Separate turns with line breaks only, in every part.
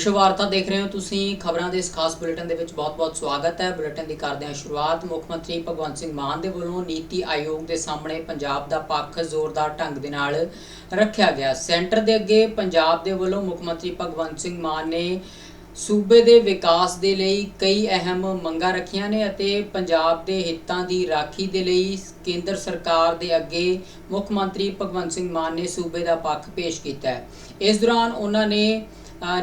ਵਿਸ਼ਵ ਵਾਰਤਾ ਦੇਖ ਰਹੇ ਹੋ ਤੁਸੀਂ, ਖਬਰਾਂ ਦੇ ਇਸ ਖਾਸ ਬੁਲੇਟਿਨ ਦੇ ਵਿੱਚ ਬਹੁਤ-ਬਹੁਤ ਸਵਾਗਤ ਹੈ। ਬੁਲੇਟਿਨ ਦੀ ਕਰਦੇ ਹਾਂ ਸ਼ੁਰੂਆਤ ਮੁੱਖ ਮੰਤਰੀ ਭਗਵੰਤ ਸਿੰਘ ਮਾਨ ਦੇ ਵੱਲੋਂ ਨੀਤੀ ਆਯੋਗ ਦੇ ਸਾਹਮਣੇ ਪੰਜਾਬ ਦਾ ਪੱਖ ਜ਼ੋਰਦਾਰ ਢੰਗ ਦੇ ਨਾਲ ਰੱਖਿਆ ਗਿਆ। ਸੈਂਟਰ ਦੇ ਅੱਗੇ ਪੰਜਾਬ ਦੇ ਵੱਲੋਂ ਮੁੱਖ ਮੰਤਰੀ ਭਗਵੰਤ ਸਿੰਘ ਮਾਨ ਨੇ ਸੂਬੇ ਦੇ ਵਿਕਾਸ ਦੇ ਲਈ ਕਈ ਅਹਿਮ ਮੰਗਾਂ ਰੱਖੀਆਂ ਨੇ ਅਤੇ ਪੰਜਾਬ ਦੇ ਹਿੱਤਾਂ ਦੀ ਰਾਖੀ ਦੇ ਲਈ ਕੇਂਦਰ ਸਰਕਾਰ ਦੇ ਅੱਗੇ ਮੁੱਖ ਮੰਤਰੀ ਭਗਵੰਤ ਸਿੰਘ ਮਾਨ ਨੇ ਸੂਬੇ ਦਾ ਪੱਖ ਪੇਸ਼ ਕੀਤਾ ਹੈ। ਇਸ ਦੌਰਾਨ ਉਹਨਾਂ ਨੇ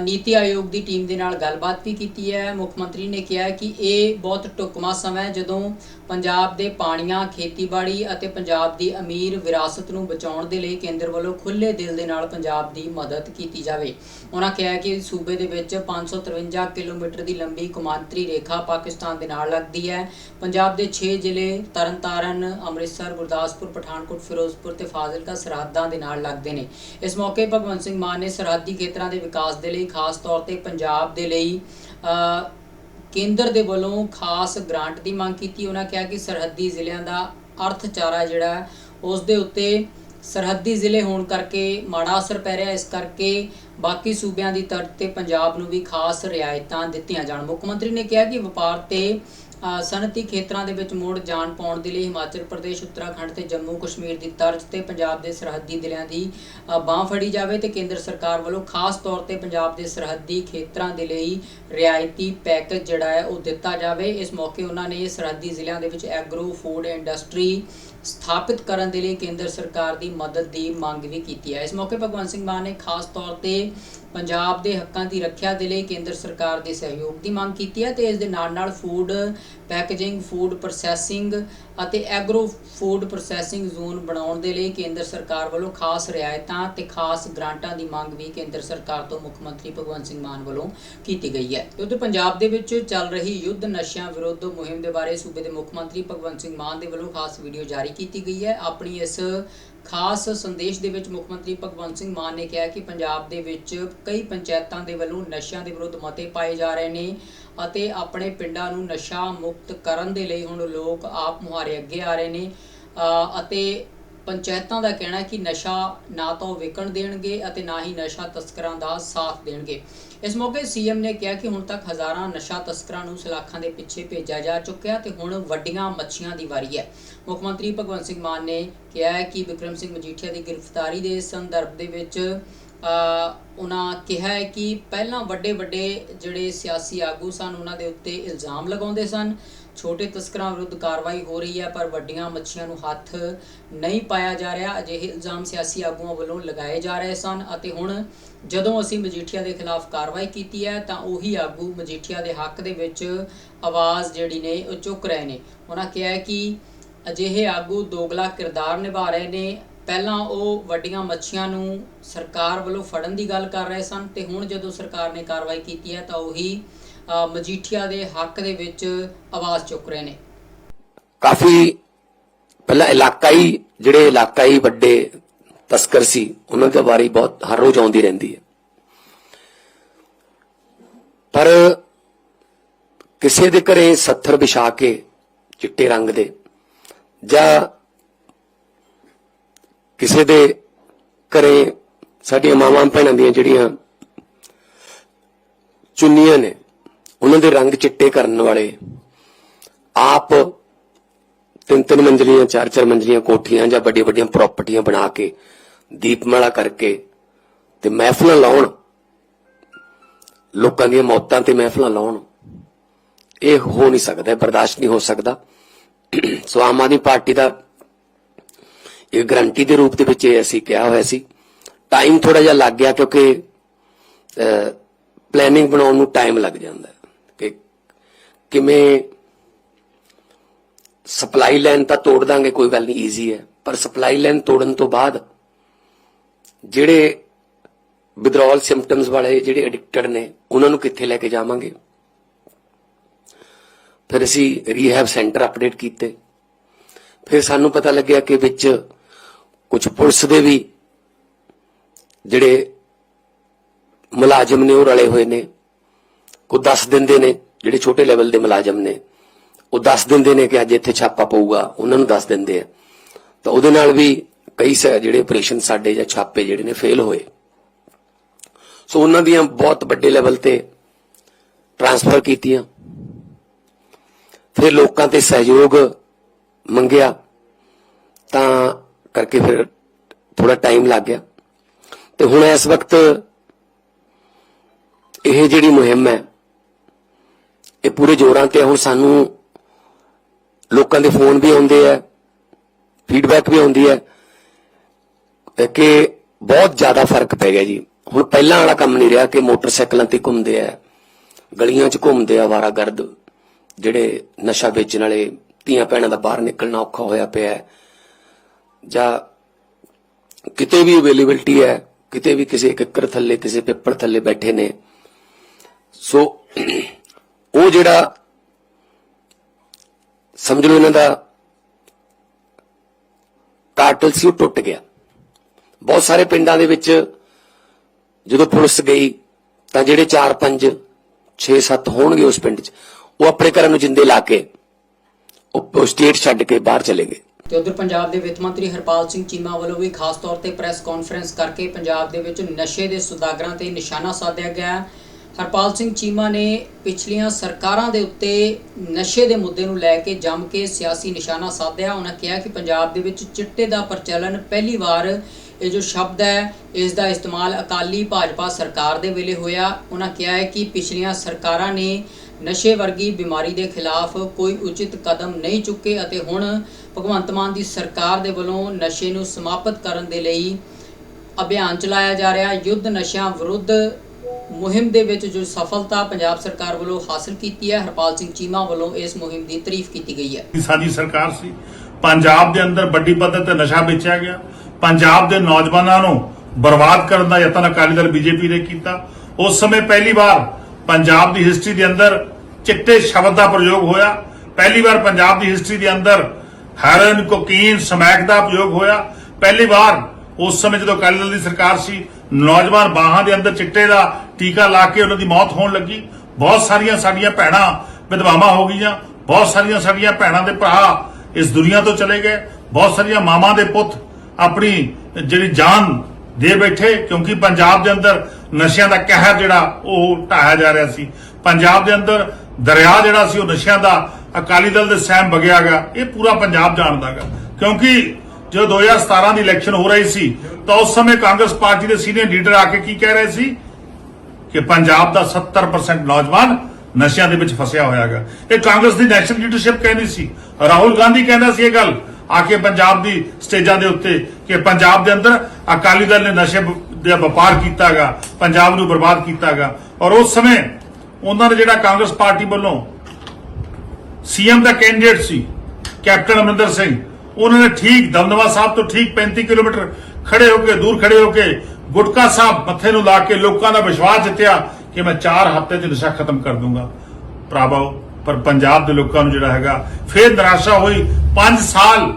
ਨੀਤੀ ਆਯੋਗ ਦੀ ਟੀਮ ਦੇ ਨਾਲ ਗੱਲਬਾਤ ਵੀ ਕੀਤੀ ਹੈ। ਮੁੱਖ ਮੰਤਰੀ ਨੇ ਕਿਹਾ ਕਿ ਇਹ ਬਹੁਤ ਟੁਕਮਾ ਸਮਾਂ ਹੈ। ਜਦੋਂ ਪੰਜਾਬ ਦੇ ਪਾਣੀਆਂ, ਖੇਤੀਬਾੜੀ ਅਤੇ ਪੰਜਾਬ ਦੀ ਅਮੀਰ ਵਿਰਾਸਤ ਨੂੰ ਬਚਾਉਣ ਦੇ ਲਈ ਕੇਂਦਰ ਵੱਲੋਂ ਖੁੱਲ੍ਹੇ ਦਿਲ ਦੇ ਨਾਲ ਪੰਜਾਬ ਦੀ ਮਦਦ ਕੀਤੀ ਜਾਵੇ। ਉਹਨਾਂ ਕਿਹਾ ਕਿ ਸੂਬੇ ਦੇ ਵਿੱਚ 553 ਕਿਲੋਮੀਟਰ ਦੀ ਲੰਬੀ ਕੌਮਾਂਤਰੀ ਰੇਖਾ ਪਾਕਿਸਤਾਨ ਦੇ ਨਾਲ ਲੱਗਦੀ ਹੈ। ਪੰਜਾਬ ਦੇ 6 ਜ਼ਿਲ੍ਹੇ ਤਰਨਤਾਰਨ, ਅੰਮ੍ਰਿਤਸਰ, ਗੁਰਦਾਸਪੁਰ, ਪਠਾਨਕੋਟ, ਫਿਰੋਜ਼ਪੁਰ ਤੇ ਫਾਜ਼ਿਲਕਾ ਸਰਹੱਦਾਂ ਦੇ ਨਾਲ ਲੱਗਦੇ ਨੇ। ਇਸ ਮੌਕੇ ਭਗਵੰਤ ਸਿੰਘ ਮਾਨ ਨੇ ਸਰਹੱਦੀ ਖੇਤਰਾਂ ਦੇ ਵਿਕਾਸ ਦੇ ਲਈ ਖਾਸ ਤੌਰ ਤੇ ਪੰਜਾਬ ਦੇ ਲਈ ਕੇਂਦਰ ਦੇ ਵੱਲੋਂ ਖਾਸ ਗ੍ਰਾਂਟ ਦੀ ਮੰਗ ਕੀਤੀ। ਉਹਨਾਂ ਕਿਹਾ ਕਿ ਸਰਹੱਦੀ ਜ਼ਿਲ੍ਹਿਆਂ ਦਾ ਅਰਥਚਾਰਾ ਜਿਹੜਾ ਹੈ, ਉਸ ਦੇ ਉੱਤੇ ਸਰਹੱਦੀ ਜ਼ਿਲ੍ਹੇ ਹੋਣ ਕਰਕੇ ਮਾੜਾ ਅਸਰ ਪੈ ਰਿਹਾ। ਇਸ ਕਰਕੇ ਬਾਕੀ ਸੂਬਿਆਂ ਦੀ ਤਰਜ਼ ਤੇ ਪੰਜਾਬ ਨੂੰ ਵੀ ਖਾਸ ਰਿਆਇਤਾਂ ਦਿੱਤੀਆਂ ਜਾਣ। ਮੁੱਖ ਮੰਤਰੀ ਨੇ ਕਿਹਾ ਕਿ ਵਪਾਰ ਤੇ ਸਨਅਤੀ ਖੇਤਰਾਂ ਦੇ ਵਿੱਚ ਮੋੜ ਜਾਣ ਪਾਉਣ ਦੇ ਲਈ ਹਿਮਾਚਲ ਪ੍ਰਦੇਸ਼, ਉੱਤਰਾਖੰਡ ਤੇ ਜੰਮੂ ਕਸ਼ਮੀਰ ਦੀ ਤਰਜ਼ ਤੇ ਪੰਜਾਬ ਦੇ ਸਰਹੱਦੀ ਜ਼ਿਲ੍ਹਿਆਂ ਦੀ ਬਾਹ ਫੜੀ ਜਾਵੇ ਤੇ ਕੇਂਦਰ ਸਰਕਾਰ ਵੱਲੋਂ ਖਾਸ ਤੌਰ ਤੇ ਪੰਜਾਬ ਦੇ ਸਰਹੱਦੀ ਖੇਤਰਾਂ ਦੇ ਲਈ ਰਿਆਇਤੀ ਪੈਕੇਜ ਜਿਹੜਾ ਹੈ ਉਹ ਦਿੱਤਾ ਜਾਵੇ। ਇਸ ਮੌਕੇ ਉਹਨਾਂ ਨੇ ਸਰਹੱਦੀ ਜ਼ਿਲ੍ਹਿਆਂ ਦੇ ਵਿੱਚ ਐਗਰੋ ਫੂਡ ਇੰਡਸਟਰੀ ਸਥਾਪਿਤ ਕਰਨ ਦੇ ਲਈ ਕੇਂਦਰ ਸਰਕਾਰ ਦੀ ਮਦਦ ਦੀ ਮੰਗ ਵੀ ਕੀਤੀ ਹੈ। ਇਸ ਮੌਕੇ ਭਗਵੰਤ ਸਿੰਘ ਮਾਨ ਨੇ ਖਾਸ ਤੌਰ ਤੇ ਪੰਜਾਬ ਦੇ ਹੱਕਾਂ ਦੀ ਰੱਖਿਆ ਦੇ ਲਈ ਕੇਂਦਰ ਸਰਕਾਰ ਦੇ ਸਹਿਯੋਗ ਦੀ ਮੰਗ ਕੀਤੀ ਹੈ ਤੇ ਇਸ ਦੇ ਨਾਲ ਨਾਲ ਫੂਡ ਪੈਕੇਜਿੰਗ, ਫੂਡ ਪ੍ਰੋਸੈਸਿੰਗ ਅਤੇ ਐਗਰੋ ਫੂਡ ਪ੍ਰੋਸੈਸਿੰਗ ਜ਼ੋਨ ਬਣਾਉਣ ਦੇ ਲਈ ਕੇਂਦਰ ਸਰਕਾਰ ਵੱਲੋਂ ਖਾਸ ਰਿਆਇਤਾਂ ਤੇ ਖਾਸ ਗ੍ਰਾਂਟਾਂ ਦੀ ਮੰਗ ਵੀ ਕੇਂਦਰ ਸਰਕਾਰ ਤੋਂ ਮੁੱਖ ਮੰਤਰੀ ਭਗਵੰਤ ਸਿੰਘ ਮਾਨ ਵੱਲੋਂ ਕੀਤੀ ਗਈ ਹੈ। ਤੇ ਉਧਰ ਪੰਜਾਬ ਦੇ ਵਿੱਚ ਚੱਲ ਰਹੀ ਯੁੱਧ ਨਸ਼ਿਆਂ ਵਿਰੁੱਧ ਮੁਹਿੰਮ ਦੇ ਬਾਰੇ ਸੂਬੇ ਦੇ ਮੁੱਖ ਮੰਤਰੀ ਭਗਵੰਤ ਸਿੰਘ ਮਾਨ ਦੇ ਵੱਲੋਂ ਖਾਸ ਵੀਡੀਓ ਜਾਰੀ ਕੀਤੀ ਗਈ ਹੈ। ਆਪਣੀ ਇਸ ਖਾਸ ਸੰਦੇਸ਼ ਦੇ ਵਿੱਚ ਮੁੱਖ ਮੰਤਰੀ ਭਗਵੰਤ ਸਿੰਘ ਮਾਨ ਨੇ ਕਿਹਾ ਕਿ ਪੰਜਾਬ ਦੇ ਵਿੱਚ ਕਈ ਪੰਚਾਇਤਾਂ ਦੇ ਵੱਲੋਂ ਨਸ਼ਿਆਂ ਦੇ ਵਿਰੁੱਧ ਮਤੇ ਪਾਏ ਜਾ ਰਹੇ ਨੇ ਅਤੇ ਆਪਣੇ ਪਿੰਡਾਂ ਨੂੰ ਨਸ਼ਾ ਮੁਕਤ ਕਰਨ ਦੇ ਲਈ ਹੁਣ ਲੋਕ ਆਪ ਮੁਹਾਰੇ ਅੱਗੇ ਆ ਰਹੇ ਨੇ। ਅਤੇ ਪੰਚਾਇਤਾਂ ਦਾ ਕਹਿਣਾ ਹੈ ਕਿ ਨਸ਼ਾ ਨਾ ਤਾਂ ਉਹ ਵਿਕਣ ਦੇਣਗੇ ਅਤੇ ਨਾ ਹੀ ਨਸ਼ਾ ਤਸਕਰਾਂ ਦਾ ਸਾਥ ਦੇਣਗੇ। ਇਸ ਮੌਕੇ ਸੀਐਮ ਨੇ ਕਿਹਾ ਕਿ ਹੁਣ ਤੱਕ ਹਜ਼ਾਰਾਂ ਨਸ਼ਾ ਤਸਕਰਾਂ ਨੂੰ ਸਲਾਖਾਂ ਦੇ ਪਿੱਛੇ ਭੇਜਿਆ ਜਾ ਚੁੱਕਿਆ ਤੇ ਹੁਣ ਵੱਡੀਆਂ ਮੱਛੀਆਂ ਦੀ ਵਾਰੀ ਹੈ। ਮੁੱਖ ਮੰਤਰੀ ਭਗਵੰਤ ਸਿੰਘ ਮਾਨ ਨੇ ਕਿਹਾ ਕਿ ਵਿਕਰਮ ਸਿੰਘ ਮਜੀਠੀਆ ਦੀ ਗ੍ਰਿਫਤਾਰੀ ਦੇ ਸੰਦਰਭ ਦੇ ਵਿੱਚ ਉਹਨਾਂ ਕਿਹਾ ਹੈ ਕਿ ਪਹਿਲਾਂ ਵੱਡੇ ਵੱਡੇ ਜਿਹੜੇ ਸਿਆਸੀ ਆਗੂ ਸਨ, ਉਹਨਾਂ ਦੇ ਉੱਤੇ ਇਲਜ਼ਾਮ ਲਗਾਉਂਦੇ ਸਨ। ਛੋਟੇ ਤਸਕਰਾਂ ਵਿਰੁੱਧ ਕਾਰਵਾਈ ਹੋ ਰਹੀ ਹੈ, ਪਰ ਵੱਡੀਆਂ ਮੱਛੀਆਂ ਨੂੰ ਹੱਥ ਨਹੀਂ ਪਾਇਆ ਜਾ ਰਿਹਾ। ਅਜਿਹੇ ਇਲਜ਼ਾਮ ਸਿਆਸੀ ਆਗੂਆਂ ਵੱਲੋਂ ਲਗਾਏ ਜਾ ਰਹੇ ਸਨ ਅਤੇ ਹੁਣ ਜਦੋਂ ਅਸੀਂ ਮਜੀਠੀਆ ਦੇ ਖਿਲਾਫ ਕਾਰਵਾਈ ਕੀਤੀ ਹੈ, ਤਾਂ ਉਹੀ ਆਗੂ ਮਜੀਠੀਆ ਦੇ ਹੱਕ ਦੇ ਵਿੱਚ ਆਵਾਜ਼ ਜਿਹੜੀ ਨੇ, ਉਹ ਚੁੱਕ ਰਹੇ ਨੇ। ਉਹਨਾਂ ਕਿਹਾ ਹੈ ਕਿ ਅਜਿਹੇ ਆਗੂ ਦੋਗਲਾ ਕਿਰਦਾਰ ਨਿਭਾ ਰਹੇ ਨੇ। ਪਹਿਲਾਂ ਉਹ ਵੱਡੀਆਂ ਮੱਛੀਆਂ ਨੂੰ ਸਰਕਾਰ ਵੱਲੋਂ ਫੜਨ ਦੀ ਗੱਲ ਕਰ ਰਹੇ ਸਨ ਤੇ ਹੁਣ ਜਦੋਂ ਸਰਕਾਰ ਨੇ ਕਾਰਵਾਈ ਕੀਤੀ ਹੈ, ਤਾਂ ਉਹੀ ਮਜੀਠੀਆ ਦੇ ਹੱਕ ਦੇ ਵਿੱਚ ਆਵਾਜ਼ ਚੁੱਕ ਰਹੇ ਨੇ।
ਕਾਫੀ ਪਹਿਲਾਂ ਇਲਾਕਾਈ, ਜਿਹੜੇ ਇਲਾਕਾਈ ਵੱਡੇ ਤਸਕਰ ਸੀ, ਉਹਨਾਂ ਦੇ ਬਾਰੇ ਬਹੁਤ ਹਰ ਰੋਜ਼ ਆਉਂਦੀ ਰਹਿੰਦੀ ਹੈ। ਪਰ ਕਿਸੇ ਦੇ ਘਰੇ ਸੱਥਰ ਵਿਛਾ ਕੇ ਚਿੱਟੇ ਰੰਗ ਦੇ ਜਾਂ ਕਿਸੇ ਦੇ ਘਰੇ ਸਾਡੀਆਂ ਮਾਵਾਂ ਭੈਣਾਂ ਦੀਆਂ ਜਿਹੜੀਆਂ ਚੁੰਨੀਆਂ ਨੇ ਉਹਨਾਂ ਦੇ ਰੰਗ ਚਿੱਟੇ ਕਰਨ ਵਾਲੇ। ਆਪ ਤਿੰਨ ਤਿੰਨ ਮੰਜ਼ਲੀਆਂ, ਚਾਰ ਚਾਰ ਮੰਜ਼ਲੀਆਂ ਕੋਠੀਆਂ ਜਾਂ ਵੱਡੀਆਂ ਵੱਡੀਆਂ ਪ੍ਰਾਪਰਟੀਆਂ ਬਣਾ ਕੇ ਦੀਪਮਾਲਾ ਕਰਕੇ ਤੇ ਮਹਿਫਲਾਂ ਲਾਉਣ। ਲੋਕਾਂ ਦੀਆਂ ਮੌਤਾਂ ਤੇ ਮਹਿਫਲਾਂ ਲਾਉਣ। ਇਹ ਹੋ ਨਹੀਂ ਸਕਦਾ ਬਰਦਾਸ਼ਤ ਨਹੀਂ ਹੋ ਸਕਦਾ। ਸੋ ਆਮ ਆਦਮੀ ਪਾਰਟੀ ਦਾ ਇਹ ਗਰੰਟੀ ਦੇ ਰੂਪ ਦੇ ਵਿੱਚ ਇਹ ਅਸੀਂ ਕਿਹਾ ਹੋਇਆ ਸੀ। ਟਾਈਮ ਥੋੜਾ ਜਿਹਾ ਲੱਗ ਗਿਆ ਕਿਉਂਕਿ ਪਲੈਨਿੰਗ ਬਣਾਉਣ ਨੂੰ ਟਾਈਮ ਲੱਗ ਜਾਂਦਾ। ਕਿਵੇਂ ਸਪਲਾਈ ਲਾਈਨ ਤਾਂ ਤੋੜ ਦਾਂਗੇ, ਕੋਈ ਗੱਲ ਨਹੀਂ ਈਜ਼ੀ ਹੈ। ਪਰ ਸਪਲਾਈ ਲਾਈਨ ਤੋੜਨ ਤੋਂ ਬਾਅਦ ਜਿਹੜੇ ਵਿਦਰੋਲ ਸਿੰਪਟਮਸ ਵਾਲੇ ਜਿਹੜੇ ਐਡਿਕਟਡ ਨੇ, ਉਹਨਾਂ ਨੂੰ ਕਿੱਥੇ ਲੈ ਕੇ ਜਾਵਾਂਗੇ? ਫਿਰ ਅਸੀਂ ਰੀਹੈਬ ਸੈਂਟਰ ਅਪਡੇਟ ਕੀਤੇ। ਫਿਰ ਸਾਨੂੰ ਪਤਾ ਲੱਗਿਆ ਕਿ ਵਿੱਚ ਕੁਝ ਪੁਲਿਸ ਦੇ ਵੀ ਜਿਹੜੇ ਮੁਲਾਜ਼ਮ ਨੇ ਉਹ ਰਲੇ ਹੋਏ ਨੇ। ਕੋ ਦੱਸ ਦਿੰਦੇ ਨੇ। ਜਿਹੜੇ ਛੋਟੇ ਲੈਵਲ ਦੇ ਮੁਲਾਜ਼ਮ ਨੇ, ਉਹ ਦੱਸ ਦਿੰਦੇ ਨੇ ਕਿ ਅੱਜ ਇੱਥੇ ਛਾਪਾ ਪਊਗਾ, ਉਹਨਾਂ ਨੂੰ ਦੱਸ ਦਿੰਦੇ ਆ। ਤਾਂ ਉਹਦੇ ਨਾਲ ਵੀ ਕਈ ਸ- ਜਿਹੜੇ ਆਪਰੇਸ਼ਨ ਸਾਡੇ ਜਾਂ ਛਾਪੇ ਜਿਹੜੇ ਨੇ ਫੇਲ ਹੋਏ। ਸੋ ਉਹਨਾਂ ਦੀਆਂ ਬਹੁਤ ਵੱਡੇ ਲੈਵਲ ਤੇ ਟ੍ਰਾਂਸਫਰ ਕੀਤੀਆਂ। ਫਿਰ ਲੋਕਾਂ ਤੇ ਸਹਿਯੋਗ ਮੰਗਿਆ। ਤਾਂ ਕਰਕੇ ਫਿਰ ਥੋੜਾ ਟਾਈਮ ਲੱਗ ਗਿਆ। ਤੇ ਹੁਣ ਇਸ ਵਕਤ ਇਹ ਜਿਹੜੀ ਮੁਹਿੰਮ ਹੈ ਇਹ ਪੂਰੇ ਜ਼ੋਰਾਂ ਤੇ ਹੁਣ ਸਾਨੂੰ ਲੋਕਾਂ ਦੇ ਫੋਨ ਵੀ ਆਉਂਦੇ ਆ ਫੀਡਬੈਕ ਵੀ ਆਉਂਦੀ ਹੈ ਕਿ ਬਹੁਤ ਜ਼ਿਆਦਾ ਫ਼ਰਕ ਪੈ ਗਿਆ ਜੀ। ਹੁਣ ਪਹਿਲਾਂ ਵਾਲਾ ਕੰਮ ਨਹੀਂ ਰਿਹਾ ਕਿ ਮੋਟਰਸਾਈਕਲਾਂ ਤੇ ਘੁੰਮਦੇ ਆ, ਗਲੀਆਂ 'ਚ ਘੁੰਮਦੇ ਆ ਵਾਰਾਗਰਦ ਜਿਹੜੇ ਨਸ਼ਾ ਵੇਚਣ ਵਾਲੇ ਧੀਆਂ ਭੈਣਾਂ ਦਾ ਬਾਹਰ ਨਿਕਲਣਾ ਔਖਾ ਹੋਇਆ ਪਿਆ ਜਾਂ ਕਿਤੇ ਵੀ ਅਵੇਲੇਬਿਲਟੀ ਹੈ, ਕਿਤੇ ਵੀ ਕਿਸੇ ਕਿੱਕਰ ਥੱਲੇ, ਕਿਸੇ ਪੇਪਰ ਥੱਲੇ ਬੈਠੇ ਨੇ। ਸੋ ਉਹ ਜਿਹੜਾ ਸਮਝ ਲਓ ਇਹਨਾਂ ਦਾ ਕਾਟਲ ਸੀ, ਉਹ ਟੁੱਟ ਗਿਆ। ਬਹੁਤ ਸਾਰੇ ਪਿੰਡਾਂ ਦੇ ਵਿੱਚ ਜਦੋਂ ਪੁਲਿਸ ਗਈ, ਤਾਂ ਜਿਹੜੇ 4 5 6 7 ਹੋਣਗੇ ਉਸ ਪਿੰਡ 'ਚ, ਉਹ ਆਪਣੇ ਘਰਾਂ ਨੂੰ ਜਿੰਦੇ ਲਾ ਕੇ, ਉਹ ਸਟੇਟ ਛੱਡ ਕੇ ਬਾਹਰ ਚਲੇ ਗਏ।
ਤੇ ਉਧਰ ਪੰਜਾਬ ਦੇ ਵਿੱਤ ਮੰਤਰੀ ਹਰਪਾਲ ਸਿੰਘ ਚੀਮਾ ਵੱਲੋਂ ਵੀ ਖਾਸ ਤੌਰ ਤੇ ਪ੍ਰੈਸ ਕਾਨਫਰੰਸ ਕਰਕੇ ਪੰਜਾਬ ਦੇ ਵਿੱਚ ਨਸ਼ੇ ਦੇ ਸੁਦਾਗਰਾਂ ਤੇ ਨਿਸ਼ਾਨਾ ਸਾਧਿਆ ਗਿਆ। ਹਰਪਾਲ ਸਿੰਘ ਚੀਮਾ ਨੇ ਪਿਛਲੀਆਂ ਸਰਕਾਰਾਂ ਦੇ ਉੱਤੇ ਨਸ਼ੇ ਦੇ ਮੁੱਦੇ ਨੂੰ ਲੈ ਕੇ ਜੰਮ ਕੇ ਸਿਆਸੀ ਨਿਸ਼ਾਨਾ ਸਾਧਿਆ। ਉਹਨਾਂ ਕਿਹਾ ਕਿ ਪੰਜਾਬ ਦੇ ਵਿੱਚ ਚਿੱਟੇ ਦਾ ਪ੍ਰਚਲਨ ਪਹਿਲੀ ਵਾਰ ਇਹ ਜੋ ਸ਼ਬਦ ਹੈ, ਇਸ ਦਾ ਇਸਤੇਮਾਲ ਅਕਾਲੀ ਭਾਜਪਾ ਸਰਕਾਰ ਦੇ ਵੇਲੇ ਹੋਇਆ। ਉਹਨਾਂ ਕਿਹਾ ਹੈ ਕਿ ਪਿਛਲੀਆਂ ਸਰਕਾਰਾਂ ਨੇ ਨਸ਼ੇ ਵਰਗੀ ਬਿਮਾਰੀ ਦੇ ਖਿਲਾਫ ਕੋਈ ਉਚਿਤ ਕਦਮ ਨਹੀਂ ਚੁੱਕੇ ਅਤੇ ਹੁਣ ਭਗਵੰਤ ਮਾਨ ਦੀ ਸਰਕਾਰ ਦੇ ਵੱਲੋਂ ਨਸ਼ੇ ਨੂੰ ਸਮਾਪਤ ਕਰਨ ਦੇ ਲਈ ਅਭਿਆਨ ਚਲਾਇਆ ਜਾ ਰਿਹਾ। ਯੁੱਧ ਨਸ਼ਿਆਂ ਵਿਰੁੱਧ ਮੁਹਿੰਮ ਦੇ ਵਿੱਚ ਜੋ ਸਫਲਤਾ ਪੰਜਾਬ ਸਰਕਾਰ ਵੱਲੋਂ ਹਾਸਲ ਕੀਤੀ ਹੈ, ਹਰਪਾਲ ਸਿੰਘ ਚੀਮਾ ਵੱਲੋਂ ਇਸ ਮੁਹਿੰਮ ਦੀ ਤਾਰੀਫ ਕੀਤੀ ਗਈ ਹੈ।
ਸਾਡੀ ਸਰਕਾਰ ਸੀ। ਪੰਜਾਬ ਦੇ ਅੰਦਰ ਵੱਡੀ ਪੱਧਰ ਤੇ ਨਸ਼ਾ ਵੇਚਿਆ ਗਿਆ। ਪੰਜਾਬ ਦੇ ਨੌਜਵਾਨਾਂ ਨੂੰ ਬਰਬਾਦ ਕਰਨ ਦਾ ਯਤਨ ਅਕਾਲੀ ਦਲ ਬੀਜੇਪੀ ਨੇ ਕੀਤਾ। ਉਸ ਸਮੇਂ ਪਹਿਲੀ ਵਾਰ ਪੰਜਾਬ ਦੀ ਹਿਸਟਰੀ ਦੇ ਅੰਦਰ ਚਿੱਟੇ ਸ਼ਬਦ ਦਾ ਪ੍ਰਯੋਗ ਹੋਇਆ। ਪਹਿਲੀ ਵਾਰ ਪੰਜਾਬ ਦੀ ਹਿਸਟਰੀ ਦੇ ਅੰਦਰ ਹੈਰਨ ਕੋਕੀਨ, ਸਮੈਕ ਦਾ ਪ੍ਰਯੋਗ ਹੋਇਆ। ਪਹਿਲੀ ਵਾਰ ਉਸ ਸਮੇਂ ਜਦੋਂ ਅਕਾਲੀ ਦਲ ਦੀ ਸਰਕਾਰ ਸੀ, ਨੌਜਵਾਨ ਬਾਹਾਂ ਦੇ ਅੰਦਰ ਚਿੱਟੇ ਦਾ ਟੀਕਾ ਲਾ ਕੇ ਉਹਨਾਂ ਦੀ ਮੌਤ ਹੋਣ ਲੱਗੀ। ਬਹੁਤ ਸਾਰੀਆਂ ਸਾਡੀਆਂ ਭੈਣਾਂ ਵਿਧਵਾਵਾਂ ਹੋ ਗਈਆਂ, ਬਹੁਤ ਸਾਰੀਆਂ ਸਾਡੀਆਂ ਭੈਣਾਂ ਦੇ ਭਰਾ ਇਸ ਦੁਨੀਆ ਤੋਂ ਚਲੇ ਗਏ, ਬਹੁਤ ਸਾਰੀਆਂ ਮਾਵਾਂ ਦੇ ਪੁੱਤ ਆਪਣੀ ਜਿਹੜੀ ਜਾਨ ਦੇ ਬੈਠੇ, ਕਿਉਂਕਿ ਪੰਜਾਬ ਦੇ ਅੰਦਰ ਨਸ਼ਿਆਂ ਦਾ ਕਹਿਰ ਜਿਹੜਾ ਉਹ ਢਾਇਆ ਜਾ ਰਿਹਾ ਸੀ। ਪੰਜਾਬ ਦੇ ਅੰਦਰ ਦਰਿਆ ਜਿਹੜਾ ਸੀ, ਉਹ ਨਸ਼ਿਆਂ ਦਾ ਅਕਾਲੀ ਦਲ ਦੇ ਸਹਿਮ ਵਗਿਆ ਗਿਆ। ਇਹ ਪੂਰਾ ਪੰਜਾਬ ਜਾਣਦਾਗਾ ਕਿਉਂਕਿ ਜਦੋਂ 2017 ਦੀ ਇਲੈਕਸ਼ਨ ਹੋ ਰਹੀ ਸੀ, ਤਾਂ ਉਸ ਸਮੇਂ ਕਾਂਗਰਸ ਪਾਰਟੀ ਦੇ ਸੀਨੀਅਰ ਲੀਡਰ ਆ ਕੇ ਕੀ ਕਹਿ ਰਹੇ ਸੀ? ਕਿ ਪੰਜਾਬ ਦਾ 70% ਨੌਜਵਾਨ ਨਸ਼ਿਆਂ ਦੇ ਵਿੱਚ ਫਸਿਆ ਹੋਇਆ ਹੈਗਾ। ਇਹ ਕਾਂਗਰਸ ਦੀ ਨੈਸ਼ਨਲ ਲੀਡਰਸ਼ਿਪ ਕਹਿੰਦੀ ਸੀ। ਰਾਹੁਲ ਗਾਂਧੀ ਕਹਿੰਦਾ ਸੀ ਇਹ ਗੱਲ, ਆ ਕੇ ਪੰਜਾਬ ਦੀ ਸਟੇਜਾਂ ਦੇ ਉੱਤੇ ਕਿ ਪੰਜਾਬ ਦੇ ਅੰਦਰ ਅਕਾਲੀ ਦਲ ਨੇ ਨਸ਼ੇ ਦਾ ਵਪਾਰ ਕੀਤਾਗਾ ਪੰਜਾਬ ਨੂੰ ਬਰਬਾਦ ਕੀਤਾਗਾ ਔਰ ਉਸ ਸਮੇਂ ਉਹਨਾਂ ਨੇ ਜਿਹੜਾ ਕਾਂਗਰਸ ਪਾਰਟੀ ਵੱਲੋਂ ਸੀਐਮ ਦਾ ਕੈਂਡੀਡੇਟ ਸੀ, ਕੈਪਟਨ ਅਮਰਿੰਦਰ ਸਿੰਘ ਉਹਨਾਂ ਨੇ ਠੀਕ ਦਮਦਮਾ ਸਾਹਿਬ ਤੋਂ ਠੀਕ 35 ਕਿਲੋਮੀਟਰ ਖੜੇ ਹੋ ਕੇ ਦੂਰ ਖੜੇ ਹੋ ਕੇ ਗੁਟਕਾ ਸਾਹਿਬ ਮੱਥੇ ਨੂੰ ਲਾ ਕੇ ਲੋਕਾਂ ਦਾ ਵਿਸ਼ਵਾਸ ਜਿੱਤਿਆ ਕਿ ਮੈਂ 4 ਹਫ਼ਤੇ 'ਚ ਨਸ਼ਾ ਖਤਮ ਕਰ ਦੂੰਗਾ ਭਰਾਵੋ ਪਰ ਪੰਜਾਬ ਦੇ ਲੋਕਾਂ ਨੂੰ ਜਿਹੜਾ ਹੈਗਾ ਫੇਰ ਨਿਰਾਸ਼ਾ ਹੋਈ 5 ਸਾਲ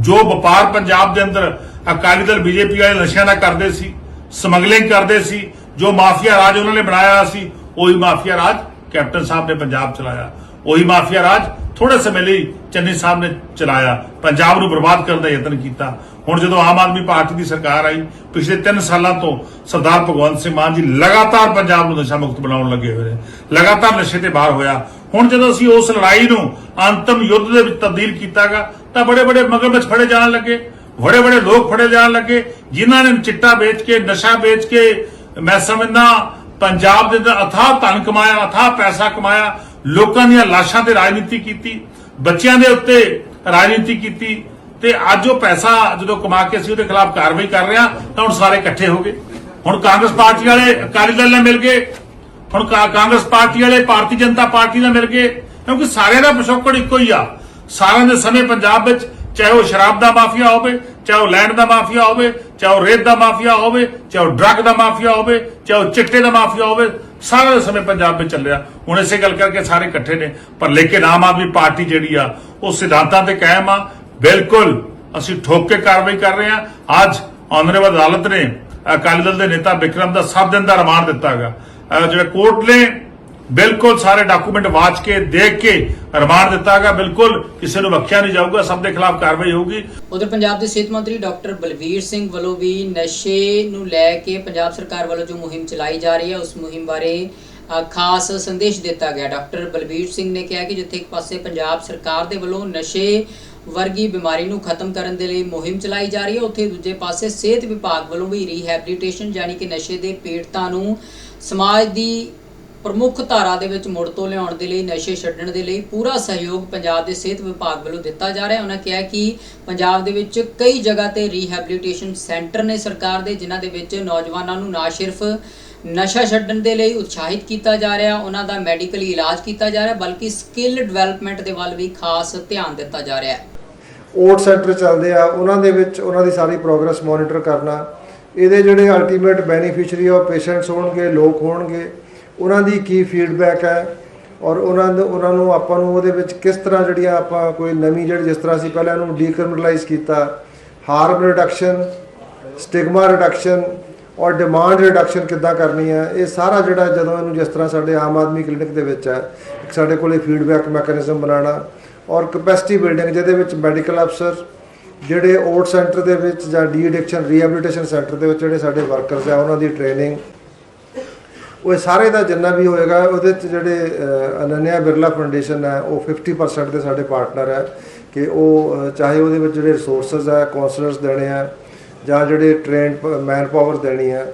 ਜੋ ਵਪਾਰ ਪੰਜਾਬ ਦੇ ਅੰਦਰ ਅਕਾਲੀ ਦਲ ਬੀਜੇਪੀ ਵਾਲੇ ਨਸ਼ਿਆਂ ਦਾ ਕਰਦੇ ਸੀ ਸਮਗਲਿੰਗ ਕਰਦੇ ਸੀ ਜੋ ਮਾਫੀਆ ਰਾਜ ਉਹਨਾਂ ਨੇ ਬਣਾਇਆ ਸੀ ਉਹੀ ਮਾਫੀਆ ਰਾਜ ਕੈਪਟਨ ਸਾਹਿਬ ਨੇ ਪੰਜਾਬ ਚਲਾਇਆ ਉਹੀ ਮਾਫੀਆ ਰਾਜ ਥੋੜੇ ਸਮੇਂ ਲਈ ਚੰਨੀ ਸਾਹਿਬ ਨੇ ਚਲਾਇਆ। ਪੰਜਾਬ ਨੂੰ ਬਰਬਾਦ ਕਰਨ ਦਾ ਯਤਨ ਕੀਤਾ। ਹੁਣ ਜਦੋਂ ਆਮ ਆਦਮੀ ਪਾਰਟੀ ਦੀ ਸਰਕਾਰ ਆਈ, ਪਿਛਲੇ 3 ਸਾਲਾਂ ਤੋਂ ਸਰਦਾਰ ਭਗਵੰਤ ਸਿੰਘ ਮਾਨ ਜੀ ਲਗਾਤਾਰ ਪੰਜਾਬ ਨੂੰ ਨਸ਼ਾ ਮੁਕਤ ਬਣਾਉਣ ਲੱਗੇ ਹੋਏ ਨੇ। ਲਗਾਤਾਰ ਨਸ਼ੇ ਤੇ ਬਾਹਰ ਹੋਇਆ। ਹੁਣ ਜਦੋਂ ਅਸੀਂ ਉਸ ਲੜਾਈ ਨੂੰ ਅੰਤਮ ਯੁੱਧ ਦੇ ਵਿੱਚ ਤਬਦੀਲ ਕੀਤਾਗਾ, ਤਾਂ ਬੜੇ ਬੜੇ ਮਗਰਮੱਛ ਫੜੇ ਜਾਣ ਲੱਗੇ। ਬੜੇ ਬੜੇ ਲੋਕ ਫੜੇ ਜਾਣ ਲੱਗੇ, ਜਿਨ੍ਹਾਂ ਨੇ ਚਿੱਟਾ ਵੇਚ ਕੇ, ਨਸ਼ਾ ਵੇਚ ਕੇ, ਮੈਂ ਸਮਝਦਾ, ਪੰਜਾਬ ਦੇ ਅੰਦਰ ਅਥਾਹ ਧਨ ਕਮਾਇਆ, ਅਥਾਹ ਪੈਸਾ ਕਮਾਇਆ ਲੋਕਾਂ ਦੀਆਂ ਲਾਸ਼ਾਂ ਤੇ ਰਾਜਨੀਤੀ ਕੀਤੀ, ਬੱਚਿਆਂ ਦੇ ਉੱਤੇ ਰਾਜਨੀਤੀ ਕੀਤੀ, ਤੇ ਅੱਜ ਉਹ ਪੈਸਾ ਜਦੋਂ ਕਮਾ ਕੇ ਅਸੀਂ ਉਹਦੇ ਖਿਲਾਫ ਕਾਰਵਾਈ ਕਰ ਰਹੇ ਹਾਂ, ਤਾਂ ਹੁਣ ਸਾਰੇ ਇਕੱਠੇ ਹੋ ਗਏ। ਹੁਣ ਕਾਂਗਰਸ ਪਾਰਟੀ ਵਾਲੇ ਅਕਾਲੀ ਦਲ ਨਾਲ ਮਿਲ ਗਏ, ਹੁਣ ਕਾਂਗਰਸ ਪਾਰਟੀ ਵਾਲੇ ਭਾਰਤੀ ਜਨਤਾ ਪਾਰਟੀ ਨਾਲ ਮਿਲ ਗਏ, ਕਿਉਂਕਿ ਸਾਰਿਆਂ ਦਾ ਪਿਛੋਕੜ ਇੱਕੋ ਹੀ ਆ। ਸਾਰਿਆਂ ਦੇ ਸਮੇਂ ਪੰਜਾਬ ਵਿੱਚ ਚਾਹੇ ਉਹ ਸ਼ਰਾਬ ਦਾ ਮਾਫੀਆ ਹੋਵੇ, ਚਾਹੇ ਉਹ ਲੈਂਡ ਦਾ ਮਾਫੀਆ ਹੋਵੇ, ਚਾਹੇ ਉਹ ਰੇਤ ਦਾ ਮਾਫੀਆ ਹੋਵੇ, ਚਾਹੇ ਉਹ ਡਰੱਗ ਦਾ ਮਾਫੀਆ ਹੋਵੇ, ਚਾਹੇ ਉਹ ਚਿੱਟੇ ਦਾ ਮਾਫੀਆ ਹੋਵੇ ਸਾਰਾ ਦੇ ਸਮੇਂ ਪੰਜਾਬ ਵਿੱਚ ਚੱਲਿਆ। ਹੁਣ ਇਸੇ ਗੱਲ ਕਰਕੇ ਸਾਰੇ ਇਕੱਠੇ ਨੇ। ਪਰ ਲੇਕਿਨ ਆਮ ਆਦਮੀ ਪਾਰਟੀ ਜਿਹੜੀ ਆ, ਉਹ ਸਿਧਾਂਤਾਂ ਤੇ ਕਾਇਮ ਆ। ਬਿਲਕੁਲ ਅਸੀਂ ਠੋਕ ਕੇ ਕਾਰਵਾਈ ਕਰ ਰਹੇ ਹਾਂ ਅੱਜ ਆਨਰੇਬਲ ਅਦਾਲਤ ਨੇ ਅਕਾਲੀ ਦਲ ਦੇ ਨੇਤਾ ਵਿਕਰਮ ਦਾ 7 ਦਿਨ ਦਾ ਰਿਮਾਂਡ ਦਿੱਤਾ ਹੈਗਾ। ਅਹ ਜਿਹੜੇ ਕੋਰਟ ਨੇ ਬਿਲਕੁਲ ਸਾਰੇ ਡਾਕੂਮੈਂਟ ਵਾਚ ਕੇ, ਦੇਖ ਕੇ ਰਿਮਾਂਡ ਦਿੱਤਾ ਗਿਆ। ਬਿਲਕੁਲ ਕਿਸੇ ਨੂੰ ਬਖਸ਼ਿਆ ਨਹੀਂ ਜਾਊਗਾ, ਸਭ ਦੇ ਖਿਲਾਫ ਕਾਰਵਾਈ ਹੋਊਗੀ।
ਉਧਰ ਪੰਜਾਬ ਦੇ ਸਿਹਤ ਮੰਤਰੀ ਡਾਕਟਰ ਬਲਵੀਰ ਸਿੰਘ ਵੱਲੋਂ ਵੀ ਨਸ਼ੇ ਨੂੰ ਲੈ ਕੇ ਪੰਜਾਬ ਸਰਕਾਰ ਵੱਲੋਂ ਜੋ ਮੁਹਿੰਮ ਚਲਾਈ ਜਾ ਰਹੀ ਹੈ, ਉਸ ਮੁਹਿੰਮ ਬਾਰੇ ਖਾਸ ਸੰਦੇਸ਼ ਦਿੱਤਾ ਗਿਆ। ਡਾਕਟਰ ਬਲਵੀਰ ਸਿੰਘ ਨੇ ਕਿਹਾ ਕਿ ਜਿੱਥੇ ਇੱਕ ਪਾਸੇ ਪੰਜਾਬ ਸਰਕਾਰ ਦੇ ਵੱਲੋਂ ਨਸ਼ੇ ਵਰਗੀ ਬਿਮਾਰੀ ਨੂੰ ਖਤਮ ਕਰਨ ਦੇ ਲਈ ਮੁਹਿੰਮ ਚਲਾਈ ਜਾ ਰਹੀ ਹੈ, ਉੱਥੇ ਦੂਜੇ ਪਾਸੇ ਸਿਹਤ ਵਿਭਾਗ ਵੱਲੋਂ ਵੀ ਰੀਹੈਬਿਲਿਟੇਸ਼ਨ, ਯਾਨੀ ਕਿ ਨਸ਼ੇ ਦੇ ਪੀੜਤਾਂ ਨੂੰ ਸਮਾਜ ਦੀ ਪ੍ਰਮੁੱਖ ਧਾਰਾ ਦੇ ਵਿੱਚ ਮੁੜ ਤੋਂ ਲਿਆਉਣ ਦੇ ਲਈ, ਨਸ਼ੇ ਛੱਡਣ ਦੇ ਲਈ ਪੂਰਾ ਸਹਿਯੋਗ ਪੰਜਾਬ ਦੇ ਸਿਹਤ ਵਿਭਾਗ ਵੱਲੋਂ ਦਿੱਤਾ ਜਾ ਰਿਹਾ ਹੈ। ਉਹਨਾਂ ਕਿਹਾ ਕਿ ਪੰਜਾਬ ਦੇ ਵਿੱਚ ਕਈ ਜਗ੍ਹਾ ਤੇ ਰੀਹੈਬਿਲਿਟੇਸ਼ਨ ਸੈਂਟਰ ਨੇ ਸਰਕਾਰ ਦੇ, ਜਿਨ੍ਹਾਂ ਦੇ ਵਿੱਚ ਨੌਜਵਾਨਾਂ ਨੂੰ ਨਾ ਸਿਰਫ ਨਸ਼ਾ ਛੱਡਣ ਦੇ ਲਈ ਉਤਸ਼ਾਹਿਤ ਕੀਤਾ ਜਾ ਰਿਹਾ ਉਹਨਾਂ ਦਾ ਮੈਡੀਕਲ ਇਲਾਜ ਕੀਤਾ ਜਾ ਰਿਹਾ, ਬਲਕਿ ਸਕਿੱਲ ਡਿਵੈਲਪਮੈਂਟ ਦੇ ਵੱਲ ਵੀ ਖਾਸ ਧਿਆਨ ਦਿੱਤਾ ਜਾ ਰਿਹਾ ਹੈ।
ਓਟ ਸੈਂਟਰ ਚੱਲਦੇ ਆ ਉਹਨਾਂ ਦੇ ਵਿੱਚ ਉਹਨਾਂ ਦੀ ਸਾਰੀ ਪ੍ਰੋਗਰੈਸ ਮੋਨੀਟਰ ਕਰਨਾ, ਇਹਦੇ ਜਿਹੜੇ ਅਲਟੀਮੇਟ ਬੈਨੀਫੀਸ਼ੀਅਰੀ ਆ ਪੇਸ਼ੈਂਟਸ ਹੋਣਗੇ, ਲੋਕ ਹੋਣਗੇ। ਉਹਨਾਂ ਦੀ ਕੀ ਫੀਡਬੈਕ ਹੈ ਔਰ ਉਹਨਾਂ ਦੇ ਉਹਨਾਂ ਨੂੰ ਆਪਾਂ ਨੂੰ ਉਹਦੇ ਵਿੱਚ ਕਿਸ ਤਰ੍ਹਾਂ ਜਿਹੜੀਆਂ ਆਪਾਂ ਕੋਈ ਨਵੀਂ ਜਿਹੜੀ ਜਿਸ ਤਰ੍ਹਾਂ ਅਸੀਂ ਪਹਿਲਾਂ ਇਹਨੂੰ ਡੀਕ੍ਰਿਮੀਨਲਾਈਜ਼ ਕੀਤਾ ਹਾਰਮ ਰਿਡਕਸ਼ਨ ਸਟਿਗਮਾ ਰਿਡਕਸ਼ਨ ਔਰ ਡਿਮਾਂਡ ਰਿਡਕਸ਼ਨ ਕਿੱਦਾਂ ਕਰਨੀ ਹੈ, ਇਹ ਸਾਰਾ ਜਿਹੜਾ ਜਦੋਂ ਇਹਨੂੰ ਜਿਸ ਤਰ੍ਹਾਂ ਸਾਡੇ ਆਮ ਆਦਮੀ ਕਲੀਨਿਕ ਦੇ ਵਿੱਚ ਹੈ, ਇੱਕ ਸਾਡੇ ਕੋਲੇ ਫੀਡਬੈਕ ਮੈਕੈਨਿਜ਼ਮ ਬਣਾਉਣਾ ਔਰ ਕਪੈਸਿਟੀ ਬਿਲਡਿੰਗ ਜਿਹਦੇ ਵਿੱਚ ਮੈਡੀਕਲ ਅਫਸਰ ਜਿਹੜੇ ਓਟ ਸੈਂਟਰ ਦੇ ਵਿੱਚ ਜਾਂ ਡੀ ਐਡਿਕਸ਼ਨ ਰੀਹੈਬਿਲਿਟੇਸ਼ਨ ਸੈਂਟਰ ਦੇ ਵਿੱਚ ਜਿਹੜੇ ਸਾਡੇ ਵਰਕਰਸ ਆ ਉਹਨਾਂ ਦੀ ਟ੍ਰੇਨਿੰਗ ਉਹ ਸਾਰੇ ਦਾ ਜਿੰਨਾ ਵੀ ਹੋਏਗਾ ਉਹਦੇ ਚ ਜਿਹੜੇ ਅਹ, ਅਨੰਨਿਆ ਬਿਰਲਾ ਫਾਊਂਡੇਸ਼ਨ ਹੈ ਉਹ 50% ਦੇ ਸਾਡੇ ਪਾਰਟਨਰ ਹੈ ਕਿ ਉਹ ਚਾਹੇ ਉਹਦੇ ਵਿੱਚ ਜਿਹੜੇ ਰਿਸੋਰਸਸ ਹੈ ਕਾਉਂਸਲਰਸ ਦੇਣੇ ਆ ਜਾਂ ਜਿਹੜੇ ਟ੍ਰੇਨਡ ਮੈਨ ਪਾਵਰ ਦੇਣੀ ਹੈ